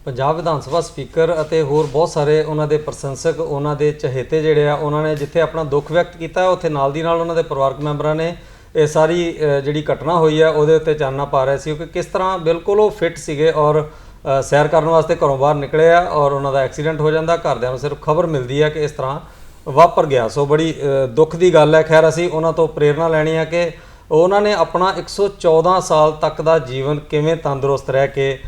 ਪੰਜਾਬ ਵਿਧਾਨ ਸਭਾ ਸਪੀਕਰ ਅਤੇ ਹੋਰ ਬਹੁਤ ਸਾਰੇ ਉਹਨਾਂ ਦੇ ਪ੍ਰਸ਼ੰਸਕ, ਉਹਨਾਂ ਦੇ ਚਹੇਤੇ ਜਿਹੜੇ ਆ, ਉਹਨਾਂ ਨੇ ਜਿੱਥੇ ਆਪਣਾ ਦੁੱਖ ਵਿਅਕਤ ਕੀਤਾ, ਉੱਥੇ ਨਾਲ ਦੀ ਨਾਲ ਉਹਨਾਂ ਦੇ ਪਰਿਵਾਰਕ ਮੈਂਬਰਾਂ ਨੇ ਇਹ ਸਾਰੀ ਜਿਹੜੀ ਘਟਨਾ ਹੋਈ ਹੈ ਉਹਦੇ ਉੱਤੇ ਚਾਨਣਾ ਪਾ ਰਹੇ ਸੀ ਕਿ ਕਿਸ ਤਰ੍ਹਾਂ ਬਿਲਕੁਲ ਉਹ ਫਿੱਟ ਸੀਗੇ ਔਰ ਸੈਰ ਕਰਨ ਵਾਸਤੇ ਘਰੋਂ ਬਾਹਰ ਨਿਕਲੇ ਆ ਔਰ ਉਹਨਾਂ ਦਾ ਐਕਸੀਡੈਂਟ ਹੋ ਜਾਂਦਾ। ਘਰਦਿਆਂ ਨੂੰ ਸਿਰਫ ਖਬਰ ਮਿਲਦੀ ਹੈ ਕਿ ਇਸ ਤਰ੍ਹਾਂ ਵਾਪਰ ਗਿਆ। ਸੋ ਬੜੀ ਦੁੱਖ ਦੀ ਗੱਲ ਹੈ। ਖੈਰ ਅਸੀਂ ਉਹਨਾਂ ਤੋਂ ਪ੍ਰੇਰਣਾ ਲੈਣੀ ਹੈ ਕਿ ਉਹਨਾਂ ਨੇ ਆਪਣਾ 114 ਸਾਲ ਤੱਕ ਦਾ ਜੀਵਨ ਕਿਵੇਂ ਤੰਦਰੁਸਤ ਰਹਿ ਕੇ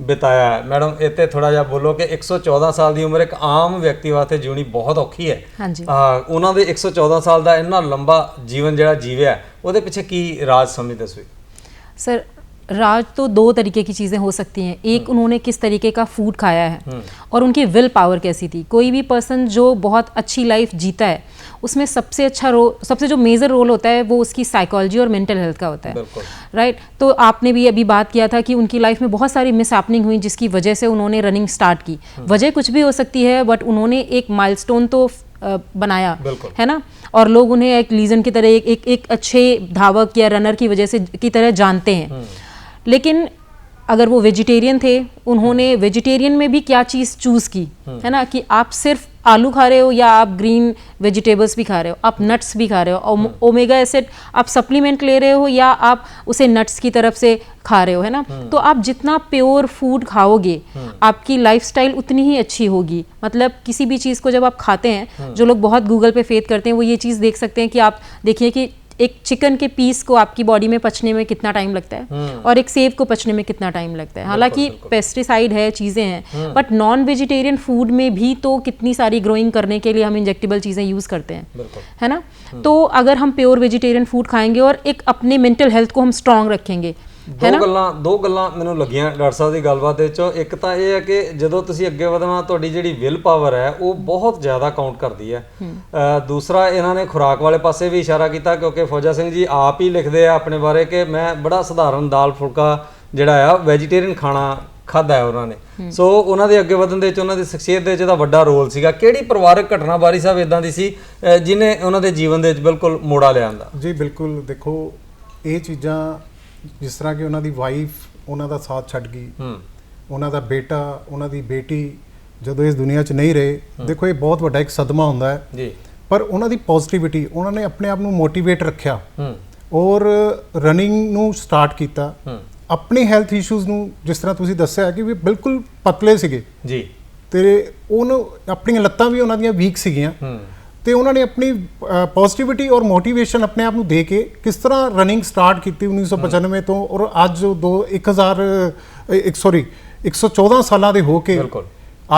ਬਿਤਾਇਆ। ਮੈਡਮ ਇੱਥੇ ਥੋੜਾ ਜਿਹਾ ਬੋਲੋ ਕਿ 114 ਸਾਲ ਦੀ ਉਮਰ ਇੱਕ ਆਮ ਵਿਅਕਤੀ ਵਾਸਤੇ ਜਿਉਣੀ ਬਹੁਤ ਔਖੀ ਹੈ। ਹਾਂਜੀ। ਉਹਨਾਂ ਦੇ 114 ਸਾਲ ਦਾ ਇੰਨਾ ਲੰਬਾ ਜੀਵਨ ਜਿਹੜਾ ਜੀਵਿਆ ਉਹਦੇ ਪਿੱਛੇ ਕੀ ਰਾਜ ਸਮਝਦੇ ਤੁਸੀਂ? सर राज तो दो तरीके की चीज़ें हो सकती हैं। एक उन्होंने किस तरीके का फ़ूड खाया है और उनकी विल पावर कैसी थी। कोई भी पर्सन जो बहुत अच्छी लाइफ जीता है उसमें सबसे अच्छा रोल सबसे जो मेजर रोल होता है वो उसकी साइकोलॉजी और मेंटल हेल्थ का होता है। राइट तो आपने भी अभी बात किया था कि उनकी लाइफ में बहुत सारी मिस हुई जिसकी वजह से उन्होंने रनिंग स्टार्ट की। वजह कुछ भी हो सकती है बट उन्होंने एक माइलस्टोन तो बनाया। है ना? और लोग उन्हें एक लीजन की तरह एक एक, एक अच्छे धावक या रनर की वजह से की तरह जानते हैं। लेकिन अगर वो वेजिटेरियन थे उन्होंने वेजिटेरियन में भी क्या चीज़ चूज़ की? है ना कि आप सिर्फ़ आलू खा रहे हो या आप ग्रीन वेजिटेबल्स भी खा रहे हो आप नट्स भी खा रहे हो ओम- ओमेगा एसिड आप सप्लीमेंट ले रहे हो या आप उसे नट्स की तरफ़ से खा रहे हो है ना? तो आप जितना प्योर फ़ूड खाओगे आपकी लाइफस्टाइल उतनी ही अच्छी होगी। मतलब किसी भी चीज़ को जब आप खाते हैं जो लोग बहुत गूगल पे फेथ करते हैं वो ये चीज़ देख सकते हैं कि आप देखिए कि एक चिकन के पीस को आपकी बॉडी में पचने में कितना टाइम लगता है? और एक सेब को पचने में कितना टाइम लगता है? हालाँकि पेस्टिसाइड है चीज़ें हैं बट नॉन वेजिटेरियन फ़ूड में भी तो कितनी सारी ग्रोइंग करने के लिए हम इंजेक्टेबल चीज़ें यूज़ करते हैं। है ना? तो अगर हम प्योर वेजिटेरियन फ़ूड खाएँगे और एक अपने मेंटल हेल्थ को हम स्ट्रांग रखेंगे ਦੋ ਗੱਲਾਂ ਦੋ ਗੱਲਾਂ ਮੈਨੂੰ ਲੱਗੀਆਂ ਡਾਕਟਰ ਸਾਹਿਬ ਦੀ ਗੱਲਬਾਤ ਦੇ ਵਿੱਚੋਂ। ਇੱਕ ਤਾਂ ਇਹ ਹੈ ਕਿ ਜਦੋਂ ਤੁਸੀਂ ਅੱਗੇ ਵਧਣਾ ਤੁਹਾਡੀ ਜਿਹੜੀ ਵਿਲ ਪਾਵਰ ਹੈ ਉਹ ਬਹੁਤ ਜ਼ਿਆਦਾ ਕਾਊਂਟ ਕਰਦੀ ਹੈ। ਅ, ਦੂਸਰਾ ਇਹਨਾਂ ਨੇ ਖੁਰਾਕ ਵਾਲੇ ਪਾਸੇ ਵੀ ਇਸ਼ਾਰਾ ਕੀਤਾ ਕਿਉਂਕਿ ਫੌਜਾ ਸਿੰਘ ਜੀ ਆਪ ਹੀ ਲਿਖਦੇ ਆ ਆਪਣੇ ਬਾਰੇ ਕਿ ਮੈਂ ਬੜਾ ਸਧਾਰਨ ਦਾਲ ਫੁਲਕਾ ਜਿਹੜਾ ਆ ਵੈਜੀਟੇਰੀਅਨ ਖਾਣਾ ਖਾਦਾ ਹੈ ਉਹਨਾਂ ਨੇ। ਸੋ ਉਹਨਾਂ ਦੇ ਅੱਗੇ ਵਧਣ ਦੇ ਵਿੱਚ ਉਹਨਾਂ ਦੀ ਸ਼ਖਸੀਅਤ ਦੇ ਵਿੱਚ ਇਹਦਾ ਵੱਡਾ ਰੋਲ ਸੀਗਾ। ਕਿਹੜੀ ਪਰਿਵਾਰਕ ਘਟਨਾ ਬਾਰੀ ਸਾਹਿਬ ਇਦਾਂ ਦੀ ਸੀ ਅ, ਜਿਹਨੇ ਉਹਨਾਂ ਦੇ ਜੀਵਨ ਦੇ ਵਿੱਚ ਬਿਲਕੁਲ ਮੋੜਾ ਲਿਆਂਦਾ? ਜੀ ਬਿਲਕੁਲ। ਦੇਖੋ ਇਹ ਚੀਜ਼ਾਂ ਜਿਸ ਤਰ੍ਹਾਂ ਕਿ ਉਹਨਾਂ ਦੀ ਵਾਈਫ ਉਹਨਾਂ ਦਾ ਸਾਥ ਛੱਡ ਗਈ। ਹੂੰ। ਉਹਨਾਂ ਦਾ ਬੇਟਾ ਉਹਨਾਂ ਦੀ ਬੇਟੀ ਜਦੋਂ ਇਸ ਦੁਨੀਆ 'ਚ ਨਹੀਂ ਰਹੇ ਦੇਖੋ ਇਹ ਬਹੁਤ ਵੱਡਾ ਇੱਕ ਸਦਮਾ ਹੁੰਦਾ ਹੈ। ਜੀ। ਪਰ ਉਹਨਾਂ ਦੀ ਪੋਜ਼ਿਟਿਵਿਟੀ ਉਹਨਾਂ ਨੇ ਆਪਣੇ ਆਪ ਨੂੰ ਮੋਟੀਵੇਟ ਰੱਖਿਆ। ਹੂੰ। ਔਰ ਰਨਿੰਗ ਨੂੰ ਸਟਾਰਟ ਕੀਤਾ। ਹੂੰ। ਆਪਣੀ ਹੈਲਥ ਇਸ਼ੂਜ਼ ਨੂੰ ਜਿਸ ਤਰ੍ਹਾਂ ਤੁਸੀਂ ਦੱਸਿਆ ਕਿ ਵੀ ਬਿਲਕੁਲ ਪਤਲੇ ਸੀਗੇ। ਜੀ। ਤੇ ਉਹਨੂੰ ਆਪਣੀਆਂ ਲੱਤਾਂ ਵੀ ਉਹਨਾਂ ਦੀਆਂ ਵੀਕ ਸੀਗੀਆਂ। ਹੂੰ। ਤੇ ਉਹਨਾਂ ਨੇ ਆਪਣੀ ਪੋਜ਼ਿਟਿਵਿਟੀ ਔਰ ਮੋਟੀਵੇਸ਼ਨ ਆਪਣੇ ਆਪ ਨੂੰ ਦੇ ਕੇ ਕਿਸ ਤਰ੍ਹਾਂ ਰਨਿੰਗ ਸਟਾਰਟ ਕੀਤੀ 1995 ਤੋਂ ਔਰ ਅੱਜ ਦੋ 1000 ਇੱਕ ਸੌਰੀ 114 ਸਾਲਾਂ ਦੇ ਹੋ ਕੇ ਬਿਲਕੁਲ।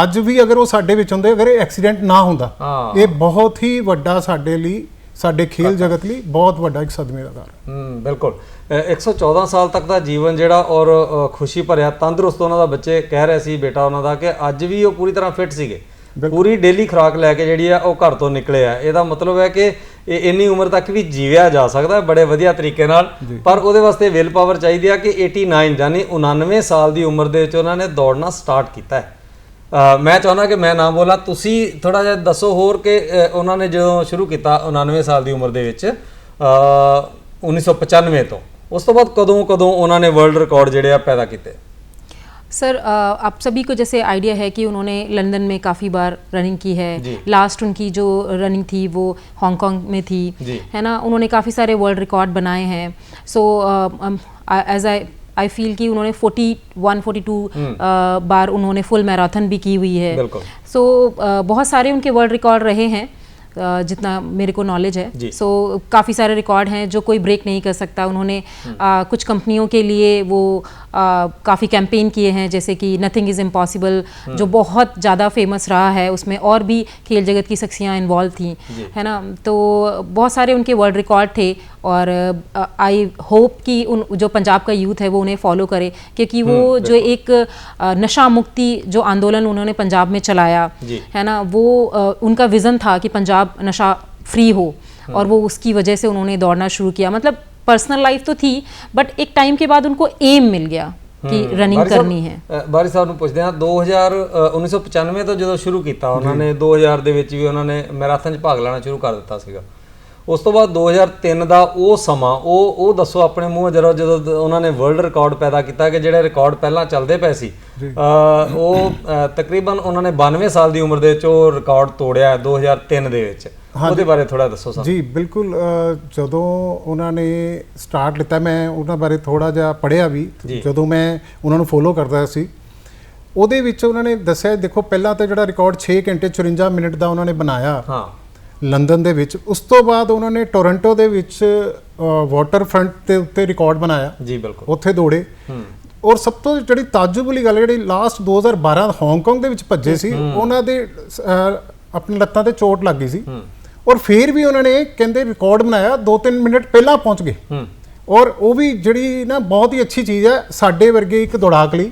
ਅੱਜ ਵੀ ਅਗਰ ਉਹ ਸਾਡੇ ਵਿੱਚ ਹੁੰਦੇ ਅਗਰ ਇਹ ਐਕਸੀਡੈਂਟ ਨਾ ਹੁੰਦਾ। ਇਹ ਬਹੁਤ ਹੀ ਵੱਡਾ ਸਾਡੇ ਲਈ ਸਾਡੇ ਖੇਲ ਜਗਤ ਲਈ ਬਹੁਤ ਵੱਡਾ ਇੱਕ ਸਦਮੇ ਦਾ ਕਾਰਨ ਹੂੰ ਬਿਲਕੁਲ ਅ, 114 ਸਾਲ ਤੱਕ ਦਾ ਜੀਵਨ ਜਿਹੜਾ ਔਰ ਖੁਸ਼ੀ ਭਰਿਆ ਤੰਦਰੁਸਤ ਉਹਨਾਂ ਦਾ ਬੱਚੇ ਕਹਿ ਰਹੇ ਸੀ ਬੇਟਾ ਉਹਨਾਂ ਦਾ ਕਿ ਅੱਜ ਵੀ ਉਹ ਪੂਰੀ ਤਰ੍ਹਾਂ ਫਿੱਟ ਸੀਗੇ ਪੂਰੀ ਡੇਲੀ ਖੁਰਾਕ ਲੈ ਕੇ ਜਿਹੜੀ ਆ ਉਹ ਘਰ ਤੋਂ ਨਿਕਲੇ ਆ। ਇਹਦਾ ਮਤਲਬ ਹੈ ਕਿ ਇਹ ਇੰਨੀ ਉਮਰ ਤੱਕ ਵੀ ਜੀਵਿਆ ਜਾ ਸਕਦਾ ਹੈ ਬੜੇ ਵਧੀਆ ਤਰੀਕੇ ਨਾਲ। ਪਰ ਉਹਦੇ ਵਾਸਤੇ ਵਿਲ ਪਾਵਰ ਚਾਹੀਦੀ ਆ ਕਿ 89 ਯਾਨੀ 99 ਸਾਲ ਦੀ ਉਮਰ ਦੇ ਵਿੱਚ ਉਹਨਾਂ ਨੇ ਦੌੜਨਾ ਸਟਾਰਟ ਕੀਤਾ ਹੈ। ਮੈਂ ਚਾਹੁੰਦਾ ਕਿ ਮੈਂ ਨਾ ਬੋਲਾਂ ਤੁਸੀਂ ਥੋੜਾ ਜਿਹਾ ਦੱਸੋ ਹੋਰ ਕਿ ਉਹਨਾਂ ਨੇ ਜਦੋਂ ਸ਼ੁਰੂ ਕੀਤਾ 99 ਸਾਲ ਦੀ ਉਮਰ ਦੇ ਵਿੱਚ ਅ, 1995 ਤੋਂ ਉਸ ਤੋਂ ਬਾਅਦ ਕਦੋਂ ਕਦੋਂ ਉਹਨਾਂ ਨੇ ਵਰਲਡ ਰਿਕਾਰਡ ਜਿਹੜੇ ਆ ਪੈਦਾ ਕੀਤੇ? सर आप सभी को जैसे आइडिया है कि उन्होंने लंदन में काफ़ी बार रनिंग की है। लास्ट उनकी जो रनिंग थी वो हांगकांग में थी है ना? उन्होंने काफ़ी सारे वर्ल्ड रिकॉर्ड बनाए हैं। So as I I feel कि उन्होंने 41 42 अ, बार उन्होंने फुल मैराथन भी की हुई है। सो बहुत सारे उनके वर्ल्ड रिकॉर्ड रहे हैं। जितना मेरे को नॉलेज है। सो so, काफ़ी सारे रिकॉर्ड हैं जो कोई ब्रेक नहीं कर सकता। उन्होंने आ, कुछ कंपनियों के लिए वो काफ़ी कैंपेन किए हैं जैसे कि नथिंग इज़ इम्पॉसिबल जो बहुत ज़्यादा फ़ेमस रहा है उसमें और भी खेल जगत की शख्सियाँ इन्वॉल्व थी है ना? तो बहुत सारे उनके वर्ल्ड रिकॉर्ड थे। और आई होप कि उन जो पंजाब का यूथ है वो उन्हें फॉलो करे क्योंकि वो जो एक अ, नशा मुक्ति जो आंदोलन उन्होंने पंजाब में चलाया जी। है ना वो अ, उनका विज़न था कि पंजाब नशा फ्री हो और वो उसकी वजह से उन्होंने दौड़ना शुरू किया मतलब पर्सनल लाइफ तो थी बट एक टाइम के बाद उनको एम मिल गया कि रनिंग ਬਾਰੀ ਸਾਹਿਬ, करनी है ਅ, ਬਾਰੀ ਸਾਹਿਬ ਨੂੰ ਪੁੱਛਦੇ ਹਾਂ 2000 ਅ, 1995 ਤੋਂ ਜਦੋਂ ਸ਼ੁਰੂ ਕੀਤਾ ਉਹਨਾਂ ਨੇ 2000 ਦੇ ਵਿੱਚ ਵੀ ਉਹਨਾਂ ਨੇ ਮੈਰਾਥਨ 'ਚ ਭਾਗ ਲੈਣਾ ਸ਼ੁਰੂ ਕਰ ਦਿੱਤਾ ਸੀਗਾ ਉਸ ਤੋਂ ਬਾਅਦ 2003 ਦਾ ਉਹ ਸਮਾਂ ਉਹ ਉਹ ਦੱਸੋ ਆਪਣੇ ਮੂੰਹ ਜਰਾ ਜਦੋਂ ਉਹਨਾਂ ਨੇ ਵਰਲਡ ਰਿਕਾਰਡ ਪੈਦਾ ਕੀਤਾ ਕਿ ਜਿਹੜੇ ਰਿਕਾਰਡ ਪਹਿਲਾਂ ਚੱਲਦੇ ਪਏ ਸੀ। ਉਹ ਤਕਰੀਬਨ ਉਹਨਾਂ ਨੇ 92 ਸਾਲ ਦੀ ਉਮਰ ਦੇ ਵਿੱਚ ਉਹ ਰਿਕਾਰਡ ਤੋੜਿਆ ਹੈ 2003 ਦੇ ਵਿੱਚ। ਉਹਦੇ ਬਾਰੇ ਥੋੜਾ ਦੱਸੋ ਸਾਨੂੰ। ਜੀ ਬਿਲਕੁਲ ਜਦੋਂ ਉਹਨਾਂ ਨੇ ਸਟਾਰਟ ਲਿੱਤਾ ਮੈਂ ਉਹਨਾਂ ਬਾਰੇ ਥੋੜਾ ਜਿਹਾ ਪੜ੍ਹਿਆ ਵੀ। ਜਦੋਂ ਮੈਂ ਉਹਨਾਂ ਨੂੰ ਫੋਲੋ ਕਰਦਾ ਸੀ। ਉਹਦੇ ਵਿੱਚ ਉਹਨਾਂ ਨੇ ਦੱਸਿਆ ਦੇਖੋ ਪਹਿਲਾਂ ਤਾਂ ਜਿਹੜਾ ਰਿਕਾਰਡ 6 ਘੰਟੇ 54 ਮਿੰਟ ਦਾ ਉਹਨਾਂ ਨੇ ਬਣਾਇਆ। ਹਾਂ। ਲੰਡਨ ਦੇ ਵਿੱਚ। ਉਸ ਤੋਂ ਬਾਅਦ ਉਹਨਾਂ ਨੇ ਟੋਰਾਂਟੋ ਦੇ ਵਿੱਚ ਵਾਟਰ ਫਰੰਟ ਦੇ ਉੱਤੇ ਰਿਕਾਰਡ ਬਣਾਇਆ। ਜੀ ਬਿਲਕੁਲ। ਉੱਥੇ ਦੌੜੇ। ਔਰ ਸਭ ਤੋਂ ਜਿਹੜੀ ਤਾਜੁਬ ਵਾਲੀ ਗੱਲ ਜਿਹੜੀ ਲਾਸਟ 2012 ਹਾਂਗਕਾਂਗ ਦੇ ਵਿੱਚ ਭੱਜੇ ਸੀ ਉਹਨਾਂ ਦੇ ਆਪਣੀ ਲੱਤਾਂ ਤੇ ਚੋਟ ਲੱਗ ਗਈ ਸੀ। ਔਰ ਫਿਰ ਵੀ ਉਹਨਾਂ ਨੇ ਕਹਿੰਦੇ ਰਿਕਾਰਡ ਬਣਾਇਆ 2-3 ਮਿੰਟ ਪਹਿਲਾਂ ਪਹੁੰਚ ਗਏ। ਔਰ ਉਹ ਵੀ ਜਿਹੜੀ ਨਾ ਬਹੁਤ ਹੀ ਅੱਛੀ ਚੀਜ਼ ਹੈ ਸਾਡੇ ਵਰਗੇ ਇੱਕ ਦੌੜਾਕ ਲਈ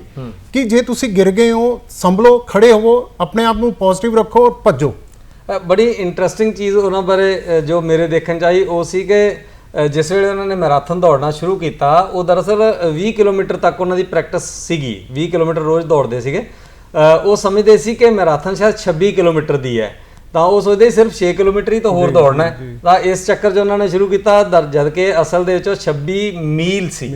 ਕਿ ਜੇ ਤੁਸੀਂ ਗਿਰ ਗਏ ਹੋ ਸੰਭਲੋ ਖੜੇ ਹੋਵੋ ਆਪਣੇ ਆਪ ਨੂੰ ਪੋਜ਼ਿਟਿਵ ਰੱਖੋ ਔਰ ਭੱਜੋ। ਬੜੀ ਇੰਟਰਸਟਿੰਗ ਚੀਜ਼ ਉਹਨਾਂ ਬਾਰੇ ਜੋ ਮੇਰੇ ਦੇਖਣ ਚ ਆਈ ਉਹ ਸੀ ਕਿ ਜਿਸ ਵੇਲੇ ਉਹਨਾਂ ਨੇ ਮੈਰਾਥਨ ਦੌੜਨਾ ਸ਼ੁਰੂ ਕੀਤਾ ਉਹ ਦਰਅਸਲ ਅ, 20 ਕਿਲੋਮੀਟਰ ਤੱਕ ਉਹਨਾਂ ਦੀ ਪ੍ਰੈਕਟਿਸ ਸੀਗੀ 20 ਕਿਲੋਮੀਟਰ ਰੋਜ਼ ਦੌੜਦੇ ਸੀਗੇ। ਉਹ ਸਮਝਦੇ ਸੀ ਕਿ ਮੈਰਾਥਨ ਸ਼ਾਇਦ 26 ਕਿਲੋਮੀਟਰ ਦੀ ਹੈ। ਤਾਂ ਉਹ ਸੋਚਦੇ ਸਿਰਫ 6 ਕਿਲੋਮੀਟਰ ਹੀ ਤਾਂ ਹੋਰ ਦੌੜਨਾ ਹੈ। ਤਾਂ ਇਸ ਚੱਕਰ 'ਚ ਉਹਨਾਂ ਨੇ ਸ਼ੁਰੂ ਕੀਤਾ ਦਰ- ਜਦ ਕਿ ਅਸਲ ਦੇ ਵਿੱਚ ਉਹ 26 ਮੀਲ ਸੀ।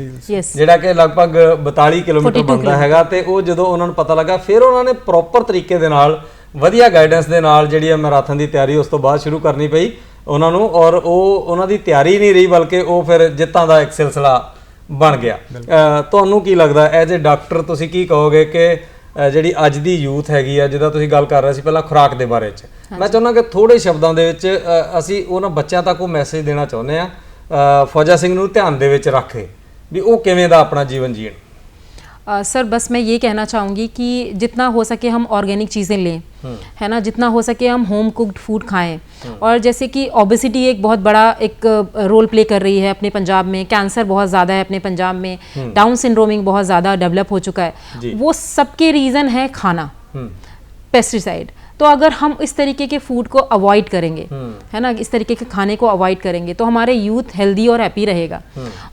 ਜਿਹੜਾ ਕਿ ਲਗਭਗ 42 ਕਿਲੋਮੀਟਰ ਬਣਦਾ ਹੈਗਾ ਤੇ ਉਹ ਜਦੋਂ ਉਹਨਾਂ ਨੂੰ ਪਤਾ ਲੱਗਾ ਫਿਰ ਉਹਨਾਂ ਨੇ ਪ੍ਰੋਪਰ ਤਰੀਕੇ ਦੇ ਨਾਲ ਵਧੀਆ ਗਾਈਡੈਂਸ ਦੇ ਨਾਲ ਜਿਹੜੀ ਹੈ ਮੈਰਾਥਨ ਦੀ ਤਿਆਰੀ ਉਸ ਤੋਂ ਬਾਅਦ ਸ਼ੁਰੂ ਕਰਨੀ ਪਈ ਉਹਨਾਂ ਨੂੰ ਔਰ ਉਹ ਉਹਨਾਂ ਦੀ ਤਿਆਰੀ ਨਹੀਂ ਰਹੀ ਬਲਕਿ ਉਹ ਫਿਰ ਜਿੱਤਾਂ ਦਾ ਇੱਕ ਸਿਲਸਿਲਾ ਬਣ ਗਿਆ। ਤੁਹਾਨੂੰ ਕੀ ਲੱਗਦਾ ਐਜ਼ ਅ ਡਾਕਟਰ ਤੁਸੀਂ ਕੀ ਕਹੋਗੇ ਕਿ ਜਿਹੜੀ ਅੱਜ ਦੀ ਯੂਥ ਹੈਗੀ ਆ ਜਿਹਦਾ ਤੁਸੀਂ ਗੱਲ ਕਰ ਰਹੇ ਸੀ ਪਹਿਲਾਂ ਖੁਰਾਕ ਦੇ ਬਾਰੇ ਚ। ਮੈਂ ਚਾਹੁੰਦਾ ਕਿ ਥੋੜੇ ਸ਼ਬਦਾਂ ਦੇ ਵਿੱਚ ਅਸੀਂ ਉਹਨਾਂ ਬੱਚਿਆਂ ਤੱਕ ਉਹ ਮੈਸੇਜ ਦੇਣਾ ਚਾਹੁੰਦੇ ਆ ਫੌਜਾ ਸਿੰਘ ਨੂੰ ਧਿਆਨ ਦੇ ਵਿੱਚ ਰੱਖ ਕੇ ਵੀ ਉਹ ਕਿਵੇਂ ਦਾ ਆਪਣਾ ਜੀਵਨ ਜੀਣ। अ, सर बस मैं ये कहना चाहूँगी कि जितना हो सके हम ऑर्गेनिक चीज़ें लें है ना? जितना हो सके हम होम कुक्ड फ़ूड खाएँ। और जैसे कि ओबेसिटी एक बहुत बड़ा एक रोल प्ले कर रही है अपने पंजाब में। कैंसर बहुत ज़्यादा है अपने पंजाब में। डाउन सिंड्रोमिंग बहुत ज़्यादा डेवलप हो चुका है। वो सबके रीज़न है खाना। पेस्टिसाइड तो अगर हम इस तरीके के फ़ूड को अवॉइड करेंगे है ना इस तरीके के खाने को अवॉइड करेंगे तो हमारे यूथ हेल्दी और हैप्पी रहेगा।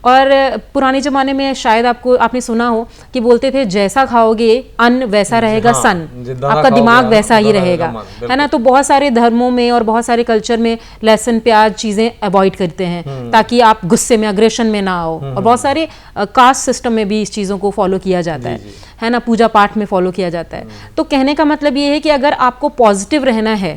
और पुराने ज़माने में शायद आपको आपने सुना हो कि बोलते थे जैसा खाओगे अन्न वैसा रहेगा हाँ, सन आपका दिमाग वैसा ही रहेगा रहेगा। है ना तो बहुत सारे धर्मों में और बहुत सारे कल्चर में लहसुन प्याज चीज़ें अवॉइड करते हैं ताकि आप गुस्से में अग्रेशन में ना आओ। और बहुत सारे कास्ट सिस्टम में भी इस चीज़ों को फॉलो किया जाता है। है ना पूजा पाठ में फॉलो किया जाता है तो कहने का मतलब ये है कि अगर आपको पॉजिटिव रहना है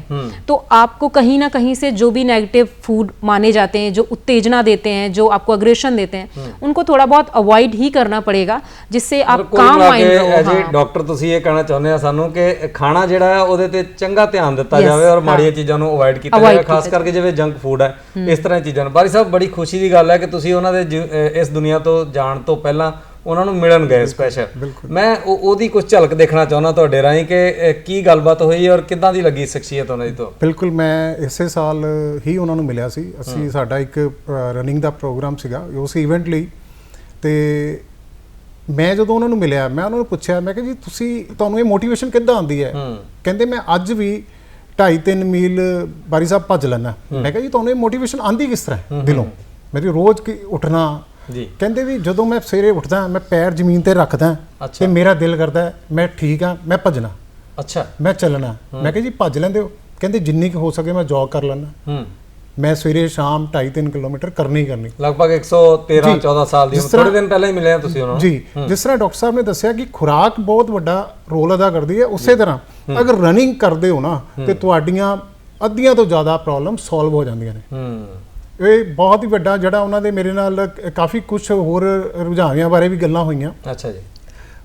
तो आपको कहीं ना कहीं से जो भी नेगेटिव फूड माने जाते हैं जो उत्तेजना देते हैं जो आपको अग्रेशन देते हैं उनको थोड़ा बहुत अवॉइड ही करना पड़ेगा जिससे आप ਕੁੱਲ काम ਮਿਲਾ माइंड ਕੇ रहो ਐਜ਼ हाँ। ਡਾਕਟਰ ਤੁਸੀਂ ਇਹ ਕਹਿਣਾ ਚਾਹੁੰਦੇ ਆ ਸਾਨੂੰ ਕਿ ਖਾਣਾ ਜਿਹੜਾ ਹੈ ਉਹਦੇ ਤੇ ਚੰਗਾ ਧਿਆਨ ਦਿੱਤਾ Yes, ਜਾਵੇ ਔਰ ਹਾਂ। ਮਾੜੀਆਂ ਚੀਜ਼ਾਂ ਨੂੰ ਅਵੋਇਡ ਕੀਤਾ Avoid ਜਾਵੇ ਖਾਸ ਕੀਤਾ ਕਰਕੇ ਜਿਵੇਂ ਜੰਕ ਫੂਡ ਹੈ ਇਸ ਤਰ੍ਹਾਂ ਦੀਆਂ ਚੀਜ਼ਾਂ ਨੂੰ ਬਾਰੀ ਸਾਹਿਬ ਬੜੀ ਖੁਸ਼ੀ ਦੀ ਗੱਲ ਹੈ ਕਿ ਤੁਸੀਂ ਉਹਨਾਂ ਦੇ ਜੀ- ਅਹ ਇਸ ਦੁਨੀਆ ਤੋਂ ਜਾਣ ਤੋਂ ਪਹਿਲਾਂ ਉਹਨਾਂ ਨੂੰ ਮਿਲਣ ਗਏ ਸਪੈਸ਼ਲ ਮੈਂ ਉਹ- ਉਹਦੀ ਕੁਝ ਝਲਕ ਦੇਖਣਾ ਚਾਹੁੰਦਾ ਤੁਹਾਡੇ ਰਾਹੀਂ ਕਿ ਕੀ ਗੱਲਬਾਤ ਹੋਈ ਔਰ ਕਿੱਦਾਂ ਦੀ ਲੱਗੀ ਸ਼ਖਸੀਅਤ ਉਹਨਾਂ ਦੀ ਤੋਂ? ਬਿਲਕੁਲ ਮੈਂ ਇਸੇ ਸਾਲ ਹੀ ਉਹਨਾਂ ਨੂੰ ਮਿਲਿਆ ਸੀ। ਅਸੀਂ ਸਾਡਾ ਇੱਕ ਰਨਿੰਗ ਦਾ ਪ੍ਰੋਗਰਾਮ ਸੀਗਾ। ਉਸ ਇਵੈਂਟ ਲਈ। ਤੇ ਮੈਂ ਜਦੋਂ ਉਹਨਾਂ ਨੂੰ ਮਿਲਿਆ ਮੈਂ ਉਹਨਾਂ ਨੂੰ ਪੁੱਛਿਆ ਮੈਂ ਕਿਹਾ ਜੀ ਤੁਸੀਂ ਤੁਹਾਨੂੰ ਇਹ ਮੋਟੀਵੇਸ਼ਨ ਕਿੱਦਾਂ ਆਉਂਦੀ ਹੈ? ਕਹਿੰਦੇ ਮੈਂ ਅੱਜ ਵੀ 2.5-3 ਮੀਲ ਬਾਰੀ ਸਾਹਿਬ ਭੱਜ ਲੈਣਾ ਮੈਂ ਕਿਹਾ ਜੀ ਤੁਹਾਨੂੰ ਇਹ ਮੋਟੀਵੇਸ਼ਨ ਆਂਦੀ ਕਿਸ ਤਰ੍ਹਾਂ ਦਿਲੋਂ? ਮੇਰੀ ਰੋਜ਼ ਕੀ ਉੱਠਣਾ ਜੀ। ਕਹਿੰਦੇ ਵੀ ਜਦੋਂ ਮੈਂ ਸਵੇਰੇ ਉੱਠਦਾ ਮੈਂ ਪੈਰ ਜ਼ਮੀਨ ਤੇ ਰੱਖਦਾ। ਤੇ ਮੇਰਾ ਦਿਲ ਕਰਦਾ ਮੈਂ ਠੀਕ ਹਾਂ ਮੈਂ ਭੱਜਣਾ। ਅੱਛਾ। ਮੈਂ ਚੱਲਣਾ। ਮੈਂ ਕਿਹਾ ਜੀ ਭੱਜ ਲੈਂਦੇ ਹੋ। ਕਹਿੰਦੇ ਜਿੰਨੀ ਕੁ ਹੋ ਸਕੇ ਮੈਂ ਜੌਗ ਕਰ ਲੈਣਾ ਹੂੰ। ਮੈਂ ਸਵੇਰੇ ਸ਼ਾਮ 2.5-3 ਕਿਲੋਮੀਟਰ ਕਰਨੀ ਕਰਨੀ। ਲਗਭਗ 113 ਜੀ। 14 ਸਾਲ ਦੀ ਥੋੜੇ ਦਿਨ ਪਹਿਲਾਂ ਹੀ ਮਿਲੇ ਆ ਤੁਸੀਂ ਉਹਨਾਂ ਨੂੰ। ਜੀ। ਜਿਸ ਤਰ੍ਹਾਂ ਡਾਕਟਰ ਸਾਹਿਬ ਨੇ ਦੱਸਿਆ ਕਿ ਖੁਰਾਕ ਬਹੁਤ ਵੱਡਾ ਰੋਲ ਅਦਾ ਕਰਦੀ ਹੈ ਉਸੇ ਤਰ੍ਹਾਂ ਅਗਰ ਰਨਿੰਗ ਕਰਦੇ ਹੋ ਨਾ ਤੇ ਤੁਹਾਡੀਆਂ ਅੱਧੀਆਂ ਤੋਂ ਜ਼ਿਆਦਾ ਪ੍ਰੋਬਲਮ ਸੋਲਵ ਹੋ ਜਾਂਦੀਆਂ ਨੇ। ਹੂੰ। ਇਹ ਬਹੁਤ ਹੀ ਵੱਡਾ ਜਿਹੜਾ ਉਹਨਾਂ ਦੇ ਮੇਰੇ ਨਾਲ ਕਾਫੀ ਕੁਝ ਹੋਰ ਰੁਝਾਵਾਂ ਬਾਰੇ ਵੀ ਗੱਲਾਂ ਹੋਈਆਂ। ਅੱਛਾ ਜੀ।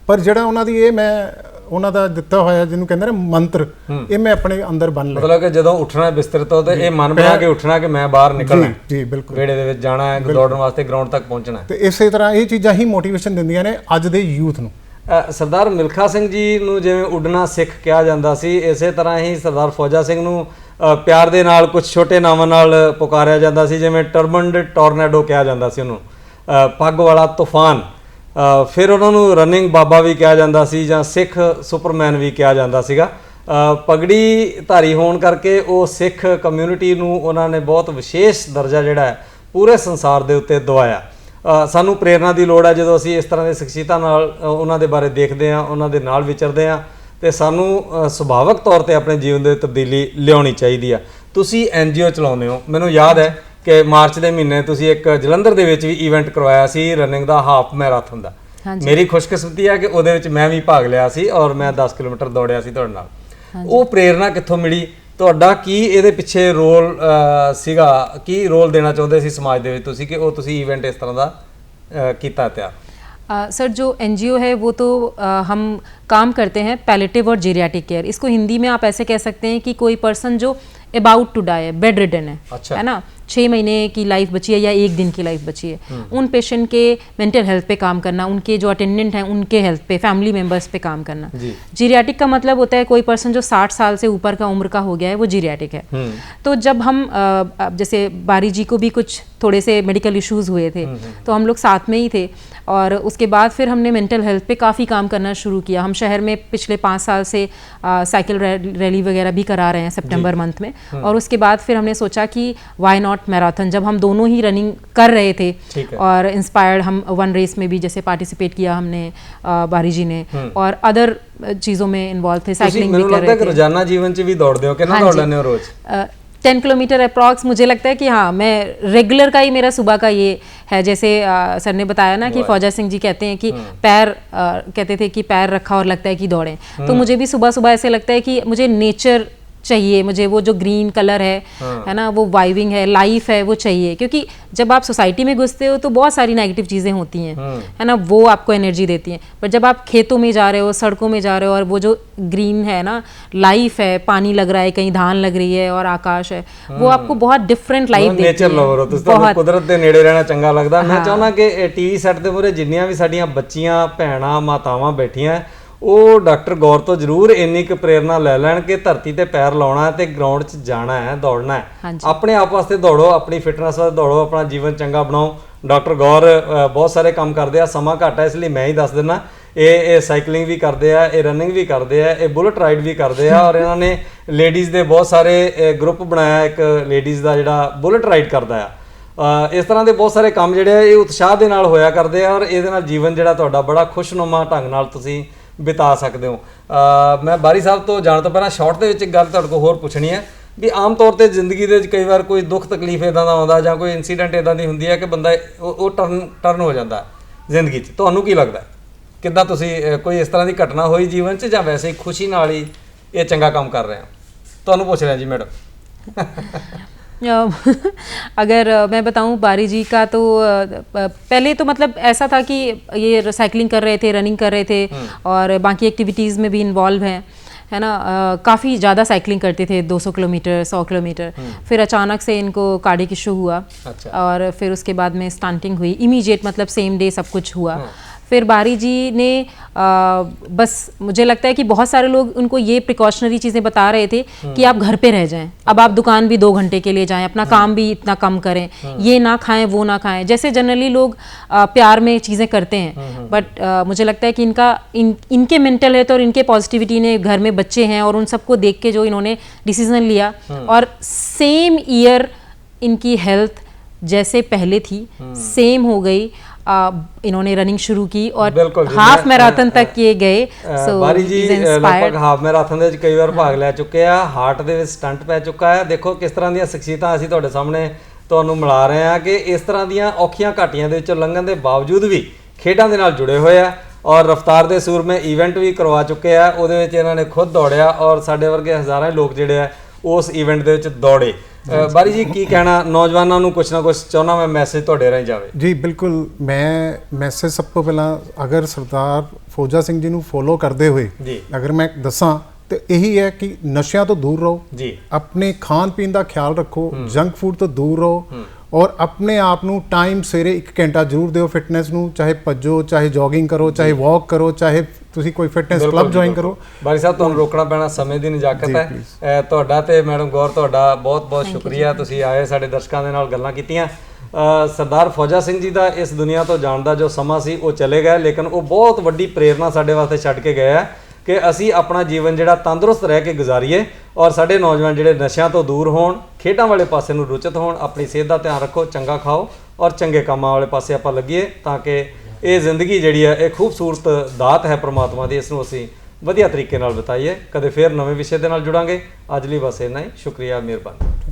ਪਰ ਜਿਹੜਾ ਉਹਨਾਂ ਦੀ ਇਹ ਮੈਂ ਉਹਨਾਂ ਦਾ ਦਿੱਤਾ ਹੋਇਆ ਜਿਹਨੂੰ ਕਹਿੰਦੇ ਨੇ ਮੰਤਰ ਇਹ ਮੈਂ ਆਪਣੇ ਅੰਦਰ ਬੰਨ ਲਿਆ। ਮਤਲਬ ਕਿ ਜਦੋਂ ਉੱਠਣਾ ਬਿਸਤਰ ਤੋਂ ਤੇ ਇਹ ਮਨ ਬਣਾ ਕੇ ਉੱਠਣਾ ਕਿ ਮੈਂ ਬਾਹਰ ਨਿਕਲਣਾ। ਜੀ ਬਿਲਕੁਲ। ਵਿਹੜੇ ਦੇ ਵਿੱਚ ਜਾਣਾ ਹੈ ਦੌੜਨ ਵਾਸਤੇ ਗਰਾਊਂਡ ਤੱਕ ਪਹੁੰਚਣਾ ਹੈ। ਤੇ ਇਸੇ ਤਰ੍ਹਾਂ ਇਹ ਚੀਜ਼ਾਂ ਹੀ ਮੋਟੀਵੇਸ਼ਨ ਦਿੰਦੀਆਂ ਨੇ ਅੱਜ ਦੇ ਯੂਥ ਨੂੰ। ਸਰਦਾਰ ਮਿਲਖਾ ਸਿੰਘ ਜੀ ਨੂੰ ਜਿਵੇਂ ਉੱਡਣਾ ਸਿੱਖ ਕਿਹਾ ਜਾਂਦਾ ਸੀ ਇਸੇ ਤਰ੍ਹਾਂ ਹੀ ਸਰਦਾਰ ਫੌਜਾ ਸਿੰਘ ਨੂੰ ਪਿਆਰ ਦੇ ਨਾਲ ਕੁਝ ਛੋਟੇ ਨਾਵਾਂ ਨਾਲ ਪੁਕਾਰਿਆ ਜਾਂਦਾ ਸੀ ਜਿਵੇਂ ਟਰਬਨਡ ਟੋਰਨੇਡੋ ਕਿਹਾ ਜਾਂਦਾ ਸੀ ਉਹਨੂੰ। ਪੱਗ ਵਾਲਾ ਤੂਫਾਨ। ਫਿਰ ਉਹਨਾਂ ਨੂੰ ਰਨਿੰਗ ਬਾਬਾ ਵੀ ਕਿਹਾ ਜਾਂਦਾ ਸੀ ਜਾਂ ਸਿੱਖ ਸੁਪਰਮੈਨ ਵੀ ਕਿਹਾ ਜਾਂਦਾ ਸੀਗਾ। ਅ, ਪਗੜੀ ਧਾਰੀ ਹੋਣ ਕਰਕੇ ਉਹ ਸਿੱਖ ਕਮਿਊਨਿਟੀ ਨੂੰ ਉਹਨਾਂ ਨੇ ਬਹੁਤ ਵਿਸ਼ੇਸ਼ ਦਰਜਾ ਜਿਹੜਾ ਹੈ ਪੂਰੇ ਸੰਸਾਰ ਦੇ ਉੱਤੇ ਦਵਾਇਆ। ਸਾਨੂੰ ਪ੍ਰੇਰਣਾ ਦੀ ਲੋੜ ਹੈ ਜਦੋਂ ਅਸੀਂ ਇਸ ਤਰ੍ਹਾਂ ਦੇ ਸ਼ਖਸੀਅਤਾਂ ਨਾਲ ਉਹਨਾਂ ਦੇ ਬਾਰੇ ਦੇਖਦੇ ਹਾਂ ਉਹਨਾਂ ਦੇ ਨਾਲ ਵਿਚਰਦੇ ਹਾਂ। ਤੇ ਸਾਨੂੰ ਸੁਭਾਵਿਕ ਤੌਰ ਤੇ ਆਪਣੇ ਜੀਵਨ ਦੇ ਤਬਦੀਲੀ ਲਿਆਉਣੀ ਚਾਹੀਦੀ ਆ। ਤੁਸੀਂ ਐਨਜੀਓ ਚਲਾਉਂਦੇ ਹੋ। ਮੈਨੂੰ ਯਾਦ ਹੈ ਕਿ ਮਾਰਚ ਦੇ ਮਹੀਨੇ ਤੁਸੀਂ ਇੱਕ ਜਲੰਧਰ ਦੇ ਵਿੱਚ ਵੀ ਇਵੈਂਟ ਕਰਵਾਇਆ ਸੀ ਰਨਿੰਗ ਦਾ ਹਾਫ ਮੈਰਾਥਨ ਦਾ। ਮੇਰੀ ਖੁਸ਼ਕਿਸਮਤੀ ਹੈ ਕਿ ਉਹਦੇ ਵਿੱਚ ਮੈਂ ਵੀ ਭਾਗ ਲਿਆ ਸੀ ਔਰ ਮੈਂ 10 ਕਿਲੋਮੀਟਰ ਦੌੜਿਆ ਸੀ ਤੁਹਾਡੇ ਨਾਲ। ਉਹ ਪ੍ਰੇਰਣਾ ਕਿੱਥੋਂ ਮਿਲੀ? ਤੁਹਾਡਾ ਕੀ ਇਹਦੇ ਪਿੱਛੇ ਰੋਲ ਸੀਗਾ? ਕੀ ਰੋਲ ਦੇਣਾ ਚਾਹੁੰਦੇ ਸੀ ਸਮਾਜ ਦੇ ਵਿੱਚ ਤੁਸੀਂ ਕਿ ਉਹ ਤੁਸੀਂ ਇਵੈਂਟ ਇਸ ਤਰ੍ਹਾਂ ਦਾ ਕੀਤਾ ਤਿਆਰ? सर जो एनजीओ है वो तो आ, हम काम करते हैं पैलेटिव और जीरियाटिक केयर इसको हिंदी में आप ऐसे कह सकते हैं कि कोई पर्सन जो अबाउट टू डाई है बेड रिडन है अच्छा। है ना छः महीने की लाइफ बची है या एक दिन की लाइफ बची है। उन पेशेंट के मेंटल हेल्थ पे काम करना उनके जो अटेंडेंट हैं उनके हेल्थ पे फैमिली मेंबर्स पे काम करना। जीरियाटिक का मतलब होता है कोई पर्सन जो 60 साल से ऊपर का उम्र का हो गया है वो जीरियाटिक है। तो जब हम जैसे बारी जी को भी कुछ थोड़े से मेडिकल इश्यूज़ हुए थे तो हम लोग साथ में ही थे और उसके बाद फिर हमने मेंटल हेल्थ पे काफ़ी काम करना शुरू किया। हम शहर में पिछले पाँच साल से साइकिल रैली रैली वगैरह भी करा रहे हैं सितंबर मंथ में और उसके बाद फिर हमने सोचा कि वाई नॉट शॉर्ट मैराथन जब हम दोनों ही रनिंग कर रहे थे और इंस्पायर्ड हम वन रेस में भी जैसे पार्टिसिपेट किया हमने बारी जी ने। और अदर चीज़ों में इन्वॉल्व थे साइकिलिंग भी कर रहे थे। रोज़ाना जीवन भी दौड़ते हो हाँ हो रोज। टेन किलोमीटर अप्रॉक्स मुझे लगता है कि हाँ मैं रेगुलर का ही मेरा सुबह का ये है। जैसे आ, सर ने बताया ना कि फौजा सिंह जी कहते हैं कि पैर आ, कहते थे कि पैर रखा और लगता है कि दौड़ें। तो मुझे भी सुबह सुबह ऐसे लगता है कि मुझे नेचर चाहिए मुझे वो जो ग्रीन कलर है है ना वो वाइविंग है लाइफ है वो चाहिए क्योंकि जब आप सोसाइटी में घुसते हो तो बहुत सारी नेगेटिव चीज़ें होती हैं है ना वो आपको एनर्जी देती हैं पर जब आप खेतों में जा रहे हो सड़कों में जा रहे हो और वो जो ग्रीन है ना लाइफ है पानी लग रहा है कहीं धान लग रही है और आकाश है वो आपको बहुत डिफरेंट लाइफ देती ਨੇਚਰ है ਲਵਰ ਹੋ ਤੁਸੀਂ ਤੁਹਾਨੂੰ बहुत ਕੁਦਰਤ ਦੇ ਨੇੜੇ ਰਹਿਣਾ ਚੰਗਾ ਲੱਗਦਾ ਮੈਂ ਚਾਹੁੰਦਾ ਕਿ ਇਹ ਟੀਵੀ ਸੈੱਟ ਦੇ ਮੂਹਰੇ ਜਿੰਨੀਆਂ ਵੀ ਸਾਡੀਆਂ ਬੱਚੀਆਂ ਭੈਣਾਂ ਮਾਤਾਵਾਂ ਬੈਠੀਆਂ ਉਹ ਡਾਕਟਰ ਗੌਰ ਤੋਂ ਜ਼ਰੂਰ ਇੰਨੀ ਕੁ ਪ੍ਰੇਰਣਾ ਲੈ ਲੈਣ ਕਿ ਧਰਤੀ ਤੇ ਪੈਰ ਲਾਉਣਾ ਹੈ ਤੇ ਗਰਾਊਂਡ 'ਚ ਜਾਣਾ ਹੈ ਦੌੜਨਾ ਹੈ। ਆਪਣੇ ਆਪ ਵਾਸਤੇ ਦੌੜੋ ਆਪਣੀ ਫਿਟਨੈਸ ਵਾਸਤੇ ਦੌੜੋ ਆਪਣਾ ਜੀਵਨ ਚੰਗਾ ਬਣਾਓ। ਡਾਕਟਰ ਗੌਰ ਬਹੁਤ ਸਾਰੇ ਕੰਮ ਕਰਦੇ ਆ ਸਮਾਂ ਘੱਟ ਹੈ ਇਸ ਲਈ ਮੈਂ ਹੀ ਦੱਸ ਦਿੰਦਾ ਇਹ ਇਹ ਸਾਈਕਲਿੰਗ ਵੀ ਕਰਦੇ ਆ ਇਹ ਰਨਿੰਗ ਵੀ ਕਰਦੇ ਆ ਇਹ ਬੁਲਟ ਰਾਈਡ ਵੀ ਕਰਦੇ ਆ ਔਰ ਇਹਨਾਂ ਨੇ ਲੇਡੀਜ਼ ਦੇ ਬਹੁਤ ਸਾਰੇ ਗਰੁੱਪ ਬਣਾਇਆ ਇੱਕ ਲੇਡੀਜ਼ ਦਾ ਜਿਹੜਾ ਬੁਲਟ ਰਾਈਡ ਕਰਦਾ ਆ। ਇਸ ਤਰ੍ਹਾਂ ਦੇ ਬਹੁਤ ਸਾਰੇ ਕੰਮ ਜਿਹੜੇ ਆ ਇਹ ਉਤਸ਼ਾਹ ਦੇ ਨਾਲ ਹੋਇਆ ਕਰਦੇ ਆ ਔਰ ਇਹਦੇ ਨਾਲ ਜੀਵਨ ਜਿਹੜਾ ਤੁਹਾਡਾ ਬੜਾ ਖੁਸ਼ਨੁਮਾ ਢੰਗ ਨਾਲ ਤੁਸੀਂ ਬਿਤਾ ਸਕਦੇ ਹੋ। ਮੈਂ ਬਾਰੀ ਸਾਹਿਬ ਤੋਂ ਜਾਣ ਤੋਂ ਪਹਿਲਾਂ ਸ਼ਾਰਟ ਦੇ ਵਿੱਚ ਇੱਕ ਗੱਲ ਤੁਹਾਡੇ ਕੋਲ ਹੋਰ ਪੁੱਛਣੀ ਹੈ ਵੀ ਆਮ ਤੌਰ ਤੇ ਜ਼ਿੰਦਗੀ ਦੇ ਵਿੱਚ ਕਈ ਵਾਰ ਕੋਈ ਦੁੱਖ ਤਕਲੀਫ ਇਦਾਂ ਦਾ ਆਉਂਦਾ ਜਾਂ ਕੋਈ ਇਨਸੀਡੈਂਟ ਇਦਾਂ ਦੀ ਹੁੰਦੀ ਹੈ ਕਿ ਬੰਦਾ ਉਹ ਉਹ ਟਰਨ ਟਰਨ ਹੋ ਜਾਂਦਾ ਜ਼ਿੰਦਗੀ 'ਚ। ਤੁਹਾਨੂੰ ਕੀ ਲੱਗਦਾ? ਕਿੱਦਾਂ ਤੁਸੀਂ ਕੋਈ ਇਸ ਤਰ੍ਹਾਂ ਦੀ ਘਟਨਾ ਹੋਈ ਜੀਵਨ 'ਚ ਜਾਂ ਵੈਸੇ ਹੀ ਖੁਸ਼ੀ ਨਾਲ ਹੀ ਇਹ ਚੰਗਾ ਕੰਮ ਕਰ ਰਹੇ ਹੋ? ਤੁਹਾਨੂੰ ਪੁੱਛ ਰਿਹਾ ਜੀ, ਮੈਡਮ। अगर मैं बताऊँ बारी जी का तो पहले तो मतलब ऐसा था कि ये साइकिलिंग कर रहे थे रनिंग कर रहे थे और बाकी एक्टिविटीज़ में भी इन्वॉल्व हैं है ना? काफ़ी ज़्यादा साइकिलिंग करते थे 200 किलोमीटर 100 किलोमीटर। फिर अचानक से इनको कार्डिक इशू हुआ अच्छा। और फिर उसके बाद में स्टंटिंग हुई। इमीडिएट मतलब सेम डे सब कुछ हुआ। फिर बारी जी ने आ, बस मुझे लगता है कि बहुत सारे लोग उनको ये प्रिकॉशनरी चीज़ें बता रहे थे कि आप घर पे रह जाएँ। अब आप दुकान भी दो घंटे के लिए जाएँ अपना काम भी इतना कम करें ये ना खाएँ वो ना खाएँ। जैसे जनरली लोग आ, प्यार में चीज़ें करते हैं बट मुझे लगता है कि इनका इन इनके मेंटल हेल्थ और इनके पॉजिटिविटी ने घर में बच्चे हैं और उन सबको देख के जो इन्होंने डिसीज़न लिया। और सेम ईयर इनकी हेल्थ जैसे पहले थी सेम हो गई। आ, इन्होंने रनिंग शुरू की और बिल्कुल जी, हाफ मैं- मैराथन तक ये गए ਅ, सो ਬਾਰੀ ਜੀ इज ਅ, इंस्पायर्ड ਲਗਭਗ ਹਾਫ ਮੈਰਾਥਨ ਦੇ ਵਿੱਚ ਕਈ ਵਾਰ ਭਾਗ ਲੈ ਚੁੱਕੇ ਆ ਹਾਰਟ ਦੇ ਵਿੱਚ ਸਟੰਟ ਪੈ ਚੁੱਕਾ ਹੈ ਦੇਖੋ ਕਿਸ ਤਰ੍ਹਾਂ ਦੀਆਂ ਸ਼ਖਸੀਅਤਾਂ ਅਸੀਂ ਤੁਹਾਡੇ ਸਾਹਮਣੇ ਤੁਹਾਨੂੰ ਮਿਲਾ ਰਹੇ ਹਾਂ ਕਿ ਇਸ ਤਰ੍ਹਾਂ ਦੀਆਂ ਔਖੀਆਂ ਘਾਟੀਆਂ ਦੇ ਵਿੱਚੋਂ ਲੰਘਣ ਦੇ ਬਾਵਜੂਦ ਵੀ ਖੇਡਾਂ ਦੇ ਨਾਲ ਜੁੜੇ ਹੋਏ ਆ ਔਰ ਰਫਤਾਰ ਦੇ ਸੂਰਮੇ ਇਵੈਂਟ ਵੀ ਕਰਵਾ ਚੁੱਕੇ ਆ ਉਹਦੇ ਵਿੱਚ ਇਹਨਾਂ ਨੇ ਖੁਦ ਦੌੜਿਆ ਔਰ ਸਾਡੇ ਵਰਗੇ ਹਜ਼ਾਰਾਂ ਹੀ ਲੋਕ ਜਿਹੜੇ ਆ ਉਸ ਇਵੈਂਟ ਦੇ ਵਿੱਚ ਦੌੜੇ ਅ, ਬਾਰੀ ਜੀ ਕੀ ਕਹਿਣਾ? ਨੌਜਵਾਨਾਂ ਨੂੰ ਕੁਛ ਨਾ ਕੁਛ ਚਾਹੁੰਦਾ ਮੈਂ ਮੈਸੇਜ ਤੁਹਾਡੇ ਰਾਹੀਂ ਜਾਵੇ। ਜੀ ਬਿਲਕੁਲ। ਮੈਂ ਮੈਸੇਜ ਸਭ ਤੋਂ ਪਹਿਲਾਂ ਅਗਰ ਸਰਦਾਰ ਫੌਜਾ ਸਿੰਘ ਜੀ ਨੂੰ ਫੋਲੋ ਕਰਦੇ ਹੋਏ ਜੀ। ਅਗਰ ਮੈਂ ਦੱਸਾਂ ਤੇ ਇਹੀ ਹੈ ਕਿ ਨਸ਼ਿਆਂ ਤੋਂ ਦੂਰ ਰਹੋ। ਜੀ। ਆਪਣੇ ਖਾਣ ਪੀਣ ਦਾ ਖਿਆਲ ਰੱਖੋ ਜੰਕ ਫੂਡ ਤੋਂ ਦੂਰ ਰਹੋ। ਔਰ ਆਪਣੇ ਆਪ ਨੂੰ ਟਾਈਮ ਸਵੇਰੇ 1 ਘੰਟਾ ਜ਼ਰੂਰ ਦਿਓ ਫਿਟਨੈਸ ਨੂੰ ਚਾਹੇ ਭੱਜੋ ਚਾਹੇ ਜੋਗਿੰਗ ਕਰੋ ਚਾਹੇ ਵਾਕ ਕਰੋ ਚਾਹੇ ਤੁਸੀਂ ਕੋਈ ਫਿਟਨੈਸ ਕਲੱਬ ਜੁਆਇਨ। ਕਰੋ। ਬਾਰੀ ਸਾਹਿਬ ਤੁਹਾਨੂੰ ਰੋਕਣਾ ਪੈਣਾ ਸਮੇਂ ਦੀ ਨਜਾਕਤ ਹੈ। ਤੁਹਾਡਾ ਤੇ ਮੈਡਮ ਗੌਰ ਤੁਹਾਡਾ ਬਹੁਤ ਬਹੁਤ ਸ਼ੁਕਰੀਆ। ਤੁਸੀਂ ਆਏ ਸਾਡੇ ਦਰਸ਼ਕਾਂ ਦੇ ਨਾਲ ਗੱਲਾਂ ਕੀਤੀਆਂ। ਸਰਦਾਰ ਫੌਜਾ ਸਿੰਘ ਜੀ ਦਾ ਇਸ ਦੁਨੀਆ ਤੋਂ ਜਾਣ ਦਾ ਜੋ ਸਮਾਂ ਸੀ ਉਹ ਚਲੇ ਗਏ ਲੇਕਿਨ ਉਹ ਬਹੁਤ ਵੱਡੀ ਪ੍ਰੇਰਣਾ ਸਾਡੇ ਵਾਸਤੇ ਛੱਡ ਕੇ ਗਏ ਆ ਕਿ ਅਸੀਂ ਆਪਣਾ ਜੀਵਨ ਜਿਹੜਾ ਤੰਦਰੁਸਤ ਰਹਿ ਕੇ ਗੁਜ਼ਾਰੀਏ ਔਰ ਸਾਡੇ ਨੌਜਵਾਨ ਜਿਹੜੇ ਨਸ਼ਿਆਂ ਤੋਂ ਦੂਰ ਹੋਣ ਖੇਡਾਂ ਵਾਲੇ ਪਾਸੇ ਨੂੰ ਰੁਚਿਤ ਹੋਣ ਆਪਣੀ ਸਿਹਤ ਦਾ ਧਿਆਨ ਰੱਖੋ ਚੰਗਾ ਖਾਓ ਔਰ ਚੰਗੇ ਕੰਮਾਂ ਵਾਲੇ ਪਾਸੇ ਆਪਾਂ ਲੱਗੀਏ ਤਾਂ ਕਿ ਇਹ ਜ਼ਿੰਦਗੀ ਜਿਹੜੀ ਹੈ ਇਹ ਖੂਬਸੂਰਤ ਦਾਤ ਹੈ ਪ੍ਰਮਾਤਮਾ ਦੀ ਇਸ ਨੂੰ ਅਸੀਂ ਵਧੀਆ ਤਰੀਕੇ ਨਾਲ ਬਿਤਾਈਏ। ਕਦੇ ਫੇਰ ਨਵੇਂ ਵਿਸ਼ੇ ਦੇ ਨਾਲ ਜੁੜਾਂਗੇ। ਅੱਜ ਲਈ ਬਸ ਇੰਨਾ ਹੀ। ਸ਼ੁਕਰੀਆ, ਮਿਹਰਬਾਨੀ।